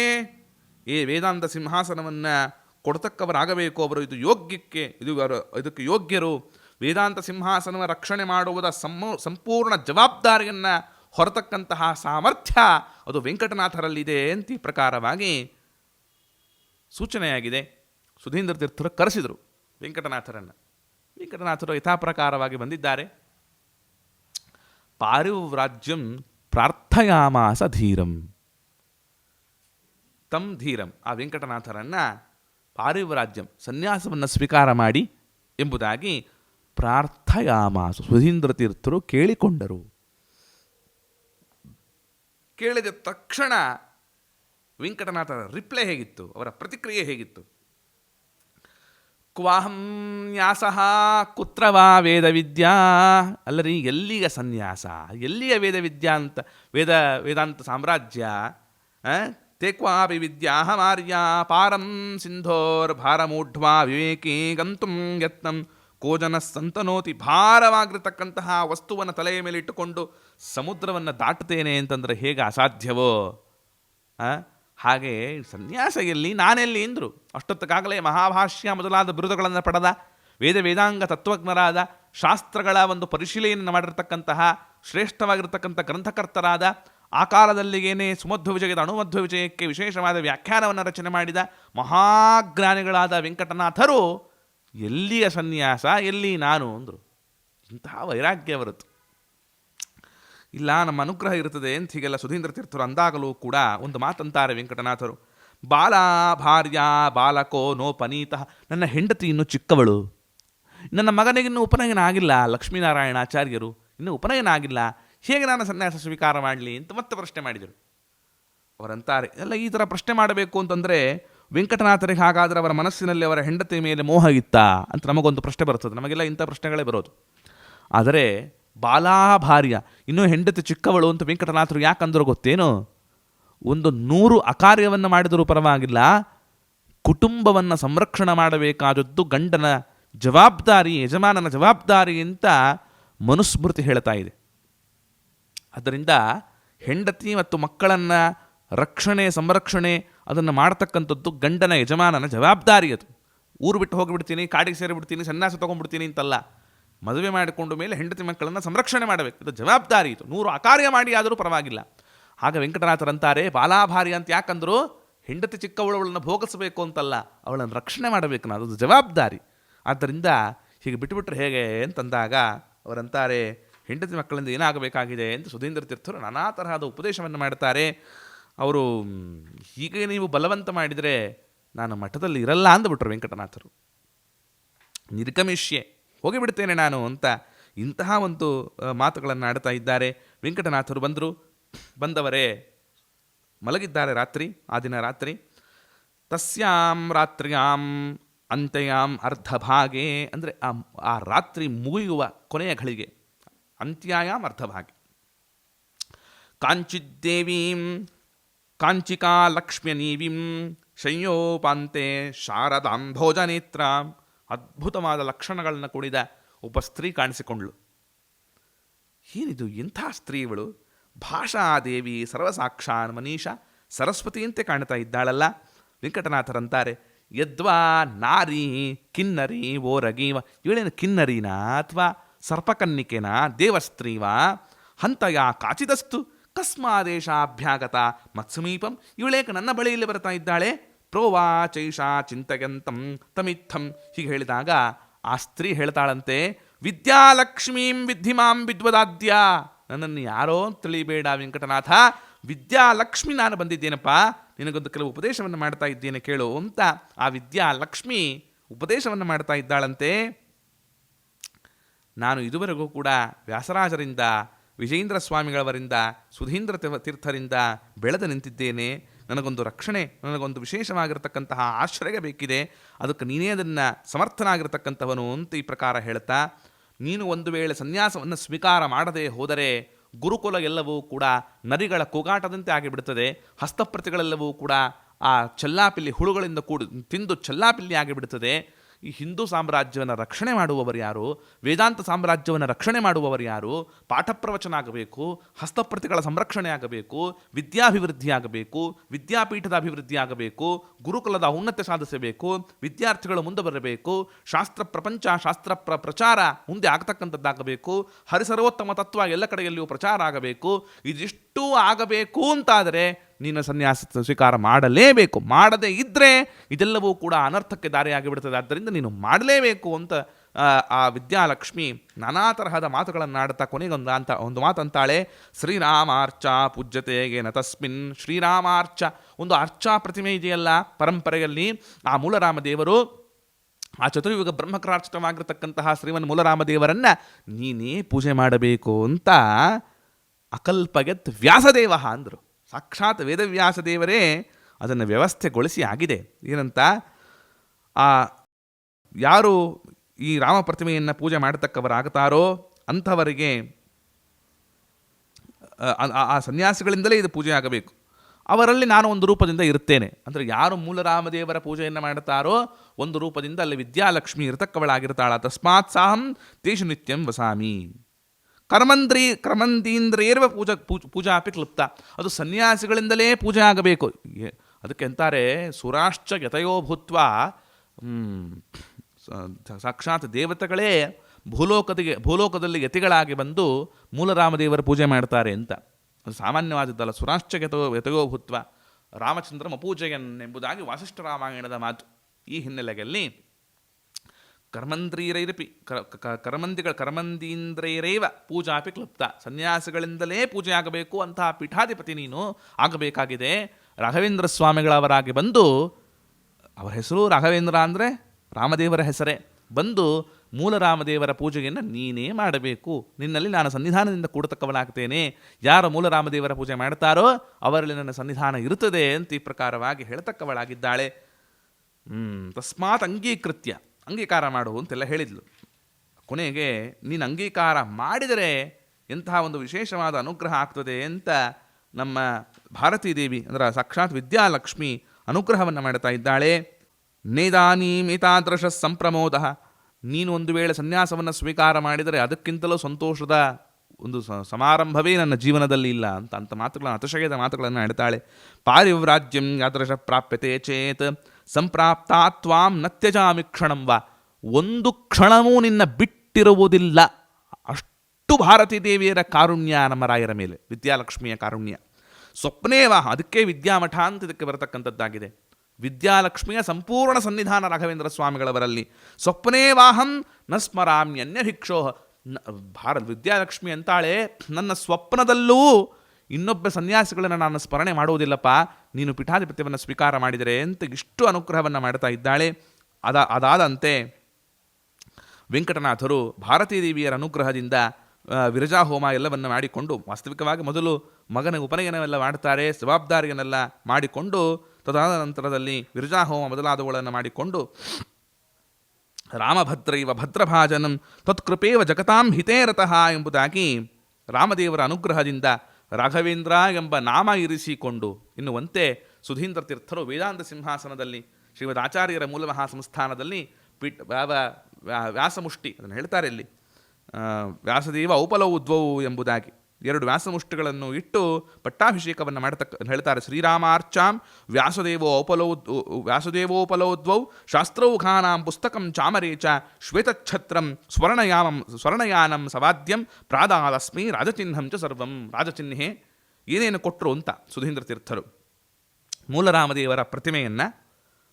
ಈ ವೇದಾಂತ ಸಿಂಹಾಸನವನ್ನು ಕೊಡ್ತಕ್ಕವರಾಗಬೇಕು. ಅವರು ಇದು ಯೋಗ್ಯಕ್ಕೆ, ಇದು ಇದಕ್ಕೆ ಯೋಗ್ಯರು. ವೇದಾಂತ ಸಿಂಹಾಸನವ ರಕ್ಷಣೆ ಮಾಡುವುದ ಸಂಪೂರ್ಣ ಜವಾಬ್ದಾರಿಯನ್ನು ಹೊರತಕ್ಕಂತಹ ಸಾಮರ್ಥ್ಯ ಅದು ವೆಂಕಟನಾಥರಲ್ಲಿದೆ ಅಂತ ಈ ಪ್ರಕಾರವಾಗಿ ಸೂಚನೆಯಾಗಿದೆ. ಸುಧೀಂದ್ರ ತೀರ್ಥರು ಕರೆಸಿದರು ವೆಂಕಟನಾಥರನ್ನು. ವೆಂಕಟನಾಥರು ಯಥಾಪ್ರಕಾರವಾಗಿ ಬಂದಿದ್ದಾರೆ. ಪಾರಿವ್ರಾಜ್ಯಂ ಪ್ರಾರ್ಥಯಾಮಾಸ ಧೀರಂ. ತಂ ಧೀರಂ. ಆ ವೆಂಕಟನಾಥರನ್ನ ಪಾರಿವ್ರಾಜ್ಯಂ ಸನ್ಯಾಸವನ್ನು ಸ್ವೀಕಾರ ಮಾಡಿ ಎಂಬುದಾಗಿ ಪ್ರಾರ್ಥಯಾಮಾಸು ಸುಧೀಂದ್ರ ತೀರ್ಥರು ಕೇಳಿಕೊಂಡರು. ಕೇಳಿದ ತಕ್ಷಣ ವೆಂಕಟನಾಥರ ರಿಪ್ಲೈ ಹೇಗಿತ್ತು? ಅವರ ಪ್ರತಿಕ್ರಿಯೆ ಹೇಗಿತ್ತು? ಕ್ವಾಹಂ ನ್ಯಾಸ ಕುತ್ರ ವಾ ವೇದವಿದ್ಯಾ ಅಲ್ಲರಿ, ಎಲ್ಲಿಗ ಸನ್ಯಾಸ? ಎಲ್ಲಿಯ ವೇದವಿದ್ಯಾ ಅಂತ, ವೇದ, ವೇದಾಂತ ಸಾಮ್ರಾಜ್ಯ? ತೇ ಕ್ವಾಪಿ ವಿದ್ಯಾಹಮಾರ್ಯ ಪಾರಂ ಸಿಂಧೋರ್ ಭಾರಮೂಢ್ವಾ ವಿವೇಕಿ ಗಂತು ಯತ್ನಂ. ಕೋಜನ ಸಂತನೋತಿ ಭಾರವಾಗಿರತಕ್ಕಂತಹ ವಸ್ತುವನ್ನು ತಲೆಯ ಮೇಲೆ ಇಟ್ಟುಕೊಂಡು ಸಮುದ್ರವನ್ನು ದಾಟುತ್ತೇನೆ ಅಂತಂದರೆ ಹೇಗೆ ಅಸಾಧ್ಯವೋ? ಹಾಗೆ ಸನ್ಯಾಸ ಎಲ್ಲಿ ನಾನೆಲ್ಲಿ ಎಂದರು ಅಷ್ಟೊತ್ತಕ್ಕಾಗಲೇ ಮಹಾಭಾಷ್ಯ ಮೊದಲಾದ ಬಿರುದುಗಳನ್ನು ಪಡೆದ, ವೇದ ವೇದಾಂಗ ತತ್ವಜ್ಞರಾದ, ಶಾಸ್ತ್ರಗಳ ಒಂದು ಪರಿಶೀಲನೆಯನ್ನು ಮಾಡಿರ್ತಕ್ಕಂತಹ, ಶ್ರೇಷ್ಠವಾಗಿರ್ತಕ್ಕಂಥ ಗ್ರಂಥಕರ್ತರಾದ, ಆ ಕಾಲದಲ್ಲಿಗೇನೆ ಸುಮಧ್ವ ವಿಜಯದ ಅಣುಮಧ್ವ ವಿಜಯಕ್ಕೆ ವಿಶೇಷವಾದ ವ್ಯಾಖ್ಯಾನವನ್ನು ರಚನೆ ಮಾಡಿದ ಮಹಾಜ್ಞಾನಿಗಳಾದ ವೆಂಕಟನಾಥರು ಎಲ್ಲಿಯ ಸನ್ಯಾಸ, ಎಲ್ಲಿ ನಾನು ಅಂದರು. ಇಂತಹ ವೈರಾಗ್ಯ ಬರುತ್ತು ಇಲ್ಲ, ನಮ್ಮ ಅನುಗ್ರಹ ಇರುತ್ತದೆ ಅಂತ ಹೀಗೆಲ್ಲ ಸುಧೀಂದ್ರ ತೀರ್ಥರು ಅಂದಾಗಲೂ ಕೂಡ ಒಂದು ಮಾತಂತಾರೆ ವೆಂಕಟನಾಥರು. ಬಾಲ ಭಾರ್ಯ ಬಾಲಕೋ ನೋ ಪನೀತ, ನನ್ನ ಹೆಂಡತಿ ಇನ್ನೂ ಚಿಕ್ಕವಳು. ನನ್ನ ಮಗನಿಗಿನ್ನು ಉಪನಯನ ಆಗಿಲ್ಲ ಲಕ್ಷ್ಮೀನಾರಾಯಣ ಆಚಾರ್ಯರು ಇನ್ನೂ ಉಪನಯನ ಆಗಿಲ್ಲ. ಹೇಗೆ ನಾನು ಸನ್ಯಾಸ ಸ್ವೀಕಾರ ಮಾಡಲಿ? ಅಂತ ಮತ್ತೆ ಪ್ರಶ್ನೆ ಮಾಡಿದರು. ಅವರಂತಾರೆ ಎಲ್ಲ ಈ ಥರ ಪ್ರಶ್ನೆ ಮಾಡಬೇಕು ಅಂತಂದರೆ ವೆಂಕಟನಾಥರಿಗೆ ಹಾಗಾದರೆ ಅವರ ಮನಸ್ಸಿನಲ್ಲಿ ಅವರ ಹೆಂಡತಿ ಮೇಲೆ ಮೋಹ ಇತ್ತಾ? ಅಂತ ನಮಗೊಂದು ಪ್ರಶ್ನೆ ಬರ್ತದೆ. ನಮಗೆಲ್ಲ ಇಂಥ ಪ್ರಶ್ನೆಗಳೇ ಬರೋದು. ಆದರೆ ಬಾಲಾಭಾರ್ಯ ಇನ್ನೂ ಹೆಂಡತಿ ಚಿಕ್ಕವಳು ಅಂತ ವೆಂಕಟನಾಥರು ಯಾಕಂದ್ರೆ ಗೊತ್ತೇನು? ಒಂದು ನೂರು ಅಕಾರ್ಯವನ್ನು ಮಾಡಿದರೂ ಪರವಾಗಿಲ್ಲ. ಕುಟುಂಬವನ್ನು ಸಂರಕ್ಷಣೆ ಮಾಡಬೇಕಾದದ್ದು ಗಂಡನ ಜವಾಬ್ದಾರಿ, ಯಜಮಾನನ ಜವಾಬ್ದಾರಿ ಅಂತ ಮನುಸ್ಮೃತಿ ಹೇಳ್ತಾ ಇದೆ. ಅದರಿಂದ ಹೆಂಡತಿ ಮತ್ತು ಮಕ್ಕಳನ್ನು ರಕ್ಷಣೆ, ಸಂರಕ್ಷಣೆ ಅದನ್ನು ಮಾಡ್ತಕ್ಕಂಥದ್ದು ಗಂಡನ, ಯಜಮಾನನ ಜವಾಬ್ದಾರಿ ಅದು. ಊರು ಬಿಟ್ಟು ಹೋಗಿಬಿಡ್ತೀನಿ, ಕಾಡಿಗೆ ಸೇರಿಬಿಡ್ತೀನಿ, ಸನ್ಯಾಸ ತೊಗೊಂಡ್ಬಿಡ್ತೀನಿ ಅಂತಲ್ಲ. ಮದುವೆ ಮಾಡಿಕೊಂಡ ಮೇಲೆ ಹೆಂಡತಿ ಮಕ್ಕಳನ್ನು ಸಂರಕ್ಷಣೆ ಮಾಡಬೇಕು. ಇದು ಜವಾಬ್ದಾರಿ ಇದು. ನೂರು ಅಕಾರ್ಯ ಮಾಡಿ ಆದರೂ ಪರವಾಗಿಲ್ಲ. ಆಗ ವೆಂಕಟನಾಥರಂತಾರೆ ಬಾಲಾಭಾರಿ ಅಂತ ಯಾಕಂದರೂ? ಹೆಂಡತಿ ಚಿಕ್ಕವಳವಳನ್ನು ಭೋಗಿಸಬೇಕು ಅಂತಲ್ಲ, ಅವಳನ್ನು ರಕ್ಷಣೆ ಮಾಡಬೇಕು ನಾನು ಜವಾಬ್ದಾರಿ. ಆದ್ದರಿಂದ ಹೀಗೆ ಬಿಟ್ಟುಬಿಟ್ರೆ ಹೇಗೆ ಅಂತಂದಾಗ ಅವರಂತಾರೆ ಹೆಂಡತಿ ಮಕ್ಕಳಿಂದ ಏನಾಗಬೇಕಾಗಿದೆ? ಅಂತ ಸುಧೀಂದ್ರ ತೀರ್ಥರು ನಾನಾ ತರಹದ ಉಪದೇಶವನ್ನು ಮಾಡ್ತಾರೆ. ಅವರು, ಹೀಗೆ ನೀವು ಬಲವಂತ ಮಾಡಿದರೆ ನಾನು ಮಠದಲ್ಲಿ ಇರಲ್ಲ ಅಂದ್ಬಿಟ್ರು ವೆಂಕಟನಾಥರು. ನಿರ್ಗಮಿಷ್ಯೆ. ಹೋಗಿಬಿಡ್ತೇನೆ ನಾನು ಅಂತ ಇಂತಹ ಒಂದು ಮಾತುಗಳನ್ನು ಆಡ್ತಾ ಇದ್ದಾರೆ. ವೆಂಕಟನಾಥರು ಬಂದರು. ಬಂದವರೇ, ಮಲಗಿದ್ದಾರೆ ರಾತ್ರಿ, ಆ ದಿನ ರಾತ್ರಿ. ತಸ್ಯಾಂ ರಾತ್ರಿಯಾಂ ಅಂತ್ಯಾಂ ಅರ್ಧಭಾಗೆ ಅಂದರೆ ಆ ಆ ರಾತ್ರಿ ಮುಗಿಯುವ ಕೊನೆಯ ಘಳಿಗೆ ಅಂತ್ಯಾಯಾಮ್ ಅರ್ಧಭಾಗೆ. ಕಾಂಚಿದ್ದೇವೀಂ ಕಾಂಚಿಕಾ ಲಕ್ಷ್ಮ್ಯನೀವಿಂ ಶಯ್ಯೋಪಾಂತೆ ಶಾರದಾಂ ಭೋಜನೇತ್ರ ಅದ್ಭುತವಾದ ಲಕ್ಷಣಗಳನ್ನು ಕೂಡಿದ ಒಬ್ಬ ಸ್ತ್ರೀ ಕಾಣಿಸಿಕೊಂಡ್ಳು. ಏನಿದು ಇಂಥ ಸ್ತ್ರೀ ಇವಳು ಭಾಷಾದೇವಿ ಸರ್ವಸಾಕ್ಷಾನ್ ಮನೀಷ ಸರಸ್ವತಿಯಂತೆ ಕಾಣ್ತಾ ಇದ್ದಾಳಲ್ಲ. ವೆಂಕಟನಾಥರಂತಾರೆ ಯದ್ವಾ ನಾರಿ ಕಿನ್ನರಿ ಓರಗೀವ, ಇವಳೇನು ಕಿನ್ನರಿನಾ ಅಥವಾ ಸರ್ಪಕನ್ನಿಕೆನಾ, ದೇವಸ್ತ್ರೀವಾ? ಹಂತಯ ಕಾಚಿದಸ್ತು, ಕಸ್ಮಾದೇಶಾಭ್ಯಾಗತ ಮತ್ಸಮೀಪಂ, ಇವಳೇಕ ನನ್ನ ಬಳಿಯಲ್ಲಿ ಬರ್ತಾ ಇದ್ದಾಳೆ? ಪ್ರೋವಾ ಚೈಷಾ ಚಿಂತಯಂತಂ ತಮಿತ್ತಂ ಹೀಗೆ ಹೇಳಿದಾಗ ಆ ಸ್ತ್ರೀ ಹೇಳ್ತಾಳಂತೆ, ವಿದ್ಯಾಲಕ್ಷ್ಮೀಂ ವಿದ್ಧಿಮಾಂ ವಿದ್ವದಾದ್ಯ. ನನ್ನನ್ನು ಯಾರೋ ತಿಳಿಬೇಡ ವೆಂಕಟನಾಥ, ವಿದ್ಯಾಲಕ್ಷ್ಮಿ ನಾನು ಬಂದಿದ್ದೇನಪ್ಪ, ನಿನಗೊಂದು ಕೆಲವು ಉಪದೇಶವನ್ನು ಮಾಡ್ತಾ ಇದ್ದೇನೆ ಕೇಳು ಅಂತ ಆ ವಿದ್ಯಾಲಕ್ಷ್ಮಿ ಉಪದೇಶವನ್ನು ಮಾಡ್ತಾ ಇದ್ದಾಳಂತೆ. ನಾನು ಇದುವರೆಗೂ ಕೂಡ ವ್ಯಾಸರಾಜರಿಂದ ವಿಜೇಂದ್ರ ಸ್ವಾಮಿಗಳವರಿಂದ, ಸುಧೀಂದ್ರ ತೀರ್ಥರಿಂದ ಬೆಳೆದು ನಿಂತಿದ್ದೇನೆ. ನನಗೊಂದು ರಕ್ಷಣೆ, ನನಗೊಂದು ವಿಶೇಷವಾಗಿರತಕ್ಕಂತಹ ಆಶ್ರಯ ಬೇಕಿದೆ, ಅದಕ್ಕೆ ನೀನೇ ಅದನ್ನು ಸಮರ್ಥನಾಗಿರ್ತಕ್ಕಂಥವನು ಅಂತ ಈ ಪ್ರಕಾರ ಹೇಳ್ತಾ, ನೀನು ಒಂದು ವೇಳೆ ಸನ್ಯಾಸವನ್ನು ಸ್ವೀಕಾರ ಮಾಡದೆ ಹೋದರೆ ಗುರುಕುಲ ಎಲ್ಲವೂ ಕೂಡ ನರಿಗಳ ಕೂಗಾಟದಂತೆ ಆಗಿಬಿಡುತ್ತದೆ ಹಸ್ತಪ್ರತಿಗಳೆಲ್ಲವೂ ಕೂಡ ಆ ಚೆಲ್ಲಾಪಿಲ್ಲಿ ಹುಳುಗಳಿಂದ ಕೂಡಿ, ತಿಂದು ಚಲ್ಲಾಪಿಲ್ಲಿ ಆಗಿಬಿಡುತ್ತದೆ ಈ ಹಿಂದೂ ಸಾಮ್ರಾಜ್ಯವನ್ನು ರಕ್ಷಣೆ ಮಾಡುವವರು ಯಾರು? ವೇದಾಂತ ಸಾಮ್ರಾಜ್ಯವನ್ನು ರಕ್ಷಣೆ ಮಾಡುವವರು ಯಾರು? ಪಾಠ ಪ್ರವಚನ ಆಗಬೇಕು ಹಸ್ತಪ್ರತಿಗಳ ಸಂರಕ್ಷಣೆ ಆಗಬೇಕು, ವಿದ್ಯಾಭಿವೃದ್ಧಿ ಆಗಬೇಕು, ವಿದ್ಯಾಪೀಠದ ಅಭಿವೃದ್ಧಿ ಆಗಬೇಕು, ಗುರುಕುಲದ ಔನ್ನತ್ಯ ಸಾಧಿಸಬೇಕು, ವಿದ್ಯಾರ್ಥಿಗಳು ಮುಂದೆ ಬರಬೇಕು, ಶಾಸ್ತ್ರ ಪ್ರಪಂಚ, ಶಾಸ್ತ್ರ ಪ್ರ ಪ್ರಚಾರ ಮುಂದೆ ಆಗತಕ್ಕಂಥದ್ದಾಗಬೇಕು ಹರಿಸರ್ವೋತ್ತಮ ತತ್ವ ಎಲ್ಲ ಕಡೆಯಲ್ಲಿಯೂ ಪ್ರಚಾರ ಆಗಬೇಕು, ಇದಿಷ್ಟು ಆಗಬೇಕು ಅಂತಾದರೆ ನೀನು ಸನ್ಯಾಸ ಸ್ವೀಕಾರ ಮಾಡಲೇಬೇಕು. ಮಾಡದೇ ಇದ್ದರೆ ಇದೆಲ್ಲವೂ ಕೂಡ ಅನರ್ಥಕ್ಕೆ ದಾರಿಯಾಗಿಬಿಡ್ತದೆ. ಆದ್ದರಿಂದ ನೀನು ಮಾಡಲೇಬೇಕು ಅಂತ ಆ, ವಿದ್ಯಾಲಕ್ಷ್ಮಿ ನಾನಾ ತರಹದ ಮಾತುಗಳನ್ನು ಆಡ್ತಾ ಕೊನೆಗೊಂದು ಅಂತ ಒಂದು ಮಾತಂತಾಳೆ. ಶ್ರೀರಾಮಾರ್ಚ ಪೂಜ್ಯತೆಗೆ ತಸ್ಮಿನ್ ಶ್ರೀರಾಮಾರ್ಚ. ಒಂದು ಅರ್ಚಾ ಪ್ರತಿಮೆ ಇದೆಯಲ್ಲ ಪರಂಪರೆಯಲ್ಲಿ. ಆ ಮೂಲರಾಮದೇವರು ಆ ಚತುರ್ಯುಗ ಬ್ರಹ್ಮಕರಾರ್ಚಿತವಾಗಿರ್ತಕ್ಕಂತಹ ಶ್ರೀಮನ್ ಮೂಲರಾಮದೇವರನ್ನು ನೀನೇ ಪೂಜೆ ಮಾಡಬೇಕು ಅಂತ ಅಕಲ್ಪಗೆತ್ ವ್ಯಾಸದೇವ ಅಂದರು. ಸಾಕ್ಷಾತ್ ವೇದವ್ಯಾಸದೇವರೇ ಅದನ್ನು ವ್ಯವಸ್ಥೆಗೊಳಿಸಿ ಆಗಿದೆ. ಏನಂತ? ಆ, ಯಾರು ಈ ರಾಮ ಪ್ರತಿಮೆಯನ್ನು ಪೂಜೆ ಮಾಡತಕ್ಕವರಾಗುತ್ತಾರೋ ಅಂಥವರಿಗೆ, ಆ- ಸನ್ಯಾಸಿಗಳಿಂದಲೇ ಇದು ಪೂಜೆ ಆಗಬೇಕು. ಅವರಲ್ಲಿ ನಾನು ಒಂದು ರೂಪದಿಂದ ಇರ್ತೇನೆ ಅಂದರೆ ಯಾರು ಮೂಲರಾಮದೇವರ ಪೂಜೆಯನ್ನು ಮಾಡುತ್ತಾರೋ ಒಂದು ರೂಪದಿಂದ ಅಲ್ಲಿ ವಿದ್ಯಾಲಕ್ಷ್ಮಿ ಇರತಕ್ಕವಳಾಗಿರ್ತಾಳ. ತಸ್ಮಾತ್ ಸಾಹಂ ತೇಷು ನಿತ್ಯಂ ವಸಾಮಿ. ಕರ್ಮಂದ್ರಿ ಕ್ರಮಂದೀಂದ್ರೇರ್ವ ಪೂಜಾ ಪೂಜ ಅಪಿ ಕ್ಲುಪ್ತ. ಅದು ಸನ್ಯಾಸಿಗಳಿಂದಲೇ ಪೂಜೆ ಆಗಬೇಕು. ಅದಕ್ಕೆ ಅಂತಾರೆ, ಸುರಾಶ್ಚ ಯತಯೋ ಭೂತ್ವ ಸಾಕ್ಷಾತ್ ದೇವತೆಗಳೇ ಭೂಲೋಕದಿಗೆ ಭೂಲೋಕದಲ್ಲಿ ಯತಿಗಳಾಗಿ ಬಂದು ಮೂಲರಾಮದೇವರ ಪೂಜೆ ಮಾಡ್ತಾರೆ ಅಂತ. ಅದು ಸಾಮಾನ್ಯವಾದದ್ದಲ್ಲ, ಸುರಾಶ್ಚ ಯತೋ ಯತಯೋ ಭೂತ್ವ. ರಾಮಚಂದ್ರ ಮಪೂಜೆಯನ್ ಎಂಬುದಾಗಿ ವಾಸಿಷ್ಠ ರಾಮಾಯಣದ ಮಾತು. ಈ ಹಿನ್ನೆಲೆಯಲ್ಲಿ ಕರ್ಮಂದ್ರಿಯರೈರಪಿ ಕರ್ಮಂದಿಗಳ ಕರ್ಮಂದೀಂದ್ರಿಯರೈವ ಪೂಜಾಪಿ ಕ್ಲುಪ್ತ. ಸನ್ಯಾಸಿಗಳಿಂದಲೇ ಪೂಜೆ ಆಗಬೇಕು ಅಂತಹ ಪೀಠಾಧಿಪತಿ ನೀನು ಆಗಬೇಕಾಗಿದೆ. ರಾಘವೇಂದ್ರ ಸ್ವಾಮಿಗಳವರಾಗಿ ಬಂದು, ಅವರ ಹೆಸರು ರಾಘವೇಂದ್ರ ಅಂದರೆ ರಾಮದೇವರ ಹೆಸರೇ. ಬಂದು ಮೂಲ ರಾಮದೇವರ ಪೂಜೆಯನ್ನು ನೀನೇ ಮಾಡಬೇಕು. ನಿನ್ನಲ್ಲಿ ನಾನು ಸನ್ನಿಧಾನದಿಂದ ಕೂಡತಕ್ಕವನಾಗ್ತೇನೆ. ಯಾರು ಮೂಲ ರಾಮದೇವರ ಪೂಜೆ ಮಾಡ್ತಾರೋ ಅವರಲ್ಲಿ ನನ್ನ ಸನ್ನಿಧಾನ ಇರುತ್ತದೆ ಅಂತ ಈ ಪ್ರಕಾರವಾಗಿ ಹೇಳತಕ್ಕವಳಾಗಿದ್ದಾಳೆ. ತಸ್ಮಾತ್ ಅಂಗೀಕೃತ್ಯ. ಅಂಗೀಕಾರ ಮಾಡು ಅಂತೆಲ್ಲ ಹೇಳಿದ್ಲು. ಕೊನೆಗೆ, ನೀನು ಅಂಗೀಕಾರ ಮಾಡಿದರೆ ಎಂತಹ ಒಂದು ವಿಶೇಷವಾದ ಅನುಗ್ರಹ ಆಗ್ತದೆ ಅಂತ ನಮ್ಮ ಭಾರತೀ ದೇವಿ ಅಂದರೆ ಸಾಕ್ಷಾತ್ ವಿದ್ಯಾಲಕ್ಷ್ಮಿ ಅನುಗ್ರಹವನ್ನು ಮಾಡ್ತಾ ಇದ್ದಾಳೆ. ನೇದಾನೀಮಿತಾದೃಶ ಸಂಪ್ರಮೋದ. ನೀನು ಒಂದು ವೇಳೆ ಸನ್ಯಾಸವನ್ನು ಸ್ವೀಕಾರ ಮಾಡಿದರೆ ಅದಕ್ಕಿಂತಲೂ ಸಂತೋಷದ ಒಂದು ಸಮಾರಂಭವೇ ನನ್ನ ಜೀವನದಲ್ಲಿ ಇಲ್ಲ ಅಂತ ಅಂತ ಮಾತುಗಳನ್ನು ಅತಿಶಯದ ಮಾತುಗಳನ್ನು ಆಡ್ತಾಳೆ. ಪಾರಿವ್ರಾಜ್ಯಂ ಯಾದೃಶ ಪ್ರಾಪ್ಯತೆ ಚೇತ್. ಸಂಪ್ರಾಪ್ತಾ ತ್ವಾಂ ನ ತ್ಯಜಾಮಿ ಕ್ಷಣಂ ವಾ. ಒಂದು ಕ್ಷಣವೂ ನಿನ್ನ ಬಿಟ್ಟಿರುವುದಿಲ್ಲ. ಅಷ್ಟು ಭಾರತೀ ದೇವಿಯರ ಕಾರುಣ್ಯ ನಮ್ಮ ರಾಯರ ಮೇಲೆ, ವಿದ್ಯಾಲಕ್ಷ್ಮಿಯ ಕಾರುಣ್ಯ. ಸ್ವಪ್ನೇವಾಹ ಅದಕ್ಕೆ ವಿದ್ಯಾಮಠ ಅಂತ ಇದಕ್ಕೆ ಬರತಕ್ಕಂಥದ್ದಾಗಿದೆ. ವಿದ್ಯಾಲಕ್ಷ್ಮಿಯ ಸಂಪೂರ್ಣ ಸನ್ನಿಧಾನ ರಾಘವೇಂದ್ರ ಸ್ವಾಮಿಗಳವರಲ್ಲಿ, ಸ್ವಪ್ನೇವಾಹಂ ನ ಸ್ಮರಾಮ್ಯನ್ಯ ಭಿಕ್ಷೋಹ ಭಾರ ವಿದ್ಯಾಲಕ್ಷ್ಮಿ ಅಂತಾಳೆ, ನನ್ನ ಸ್ವಪ್ನದಲ್ಲೂ ಇನ್ನೊಬ್ಬ ಸನ್ಯಾಸಿಗಳನ್ನು ನಾನು ಸ್ಮರಣೆ ಮಾಡುವುದಿಲ್ಲಪ್ಪ, ನೀನು ಪೀಠಾಧಿಪತ್ಯವನ್ನು ಸ್ವೀಕಾರ ಮಾಡಿದರೆ ಅಂತ ಇಷ್ಟು ಅನುಗ್ರಹವನ್ನು ಮಾಡ್ತಾ ಇದ್ದಾಳೆ. ಅದ, ಅದಾದಂತೆ ವೆಂಕಟನಾಥರು ಭಾರತೀ ದೇವಿಯರ ಅನುಗ್ರಹದಿಂದ ವಿರಜಾ ಹೋಮ ಎಲ್ಲವನ್ನು ಮಾಡಿಕೊಂಡು ವಾಸ್ತವಿಕವಾಗಿ ಮೊದಲು ಮಗನ ಉಪನಯನವೆಲ್ಲ ಮಾಡ್ತಾರೆ, ಜವಾಬ್ದಾರಿಯನ್ನೆಲ್ಲ ಮಾಡಿಕೊಂಡು, ತದಾದ ನಂತರದಲ್ಲಿ ವಿರಜಾ ಹೋಮ ಮೊದಲಾದವುಗಳನ್ನು ಮಾಡಿಕೊಂಡು, ರಾಮಭದ್ರೈವ ಭದ್ರಭಾಜನಂ ತತ್ಕೃಪೇವ ಜಗತಾಂ ಹಿತೇರತಃ ಎಂಬುದಾಗಿ ರಾಮದೇವರ ಅನುಗ್ರಹದಿಂದ ರಾಘವೇಂದ್ರ ಎಂಬ ನಾಮ ಇರಿಸಿಕೊಂಡು ಇನ್ನುವಂತೆ ಸುಧೀಂದ್ರ ತೀರ್ಥರು ವೇದಾಂತ ಸಿಂಹಾಸನದಲ್ಲಿ ಶ್ರೀಮದ್ ಆಚಾರ್ಯರ ಮೂಲ ಮಹಾಸಂಸ್ಥಾನದಲ್ಲಿ ವ್ಯಾ- ವ್ಯಾಸಮುಷ್ಟಿ, ಅದನ್ನು ಹೇಳ್ತಾರೆ ಇಲ್ಲಿ ವ್ಯಾಸದೇವ ಔಪಲವು ಉದ್ವವು ಎಂಬುದಾಗಿ. ಎರಡು ವ್ಯಾಸಮುಷ್ಟಿಗಳನ್ನು ಇಟ್ಟು ಪಟ್ಟಾಭಿಷೇಕವನ್ನು ಮಾಡತಕ್ಕ, ಹೇಳ್ತಾರೆ. ಶ್ರೀರಾಮಾರ್ಚಾಂ ವ್ಯಾಸದೇವೋ ಔಪಲೋ ವ್ಯಾಸದೇವೋಪಲೌ ದ್ವೌ ಶಾಸ್ತ್ರೌಘಾನಾಂ ಪುಸ್ತಕಂ ಚಾಮರೇ ಚ ಶ್ವೇತಛತ್ರಂ ಸ್ವರ್ಣಯಾಮಂ, ಸ್ವರ್ಣಯಾನಂ ಸವಾದ್ಯಂ ಪ್ರಾದಾಲಸ್ಮಿ ರಾಜಚಿಹ್ನಂ ಚ ಸರ್ವಂ ರಾಜಚಿಹ್ನೆ ಏನೇನು ಕೊಟ್ಟರು ಅಂತ ಸುಧೀಂದ್ರ ತೀರ್ಥರು. ಮೂಲರಾಮದೇವರ ಪ್ರತಿಮೆಯನ್ನು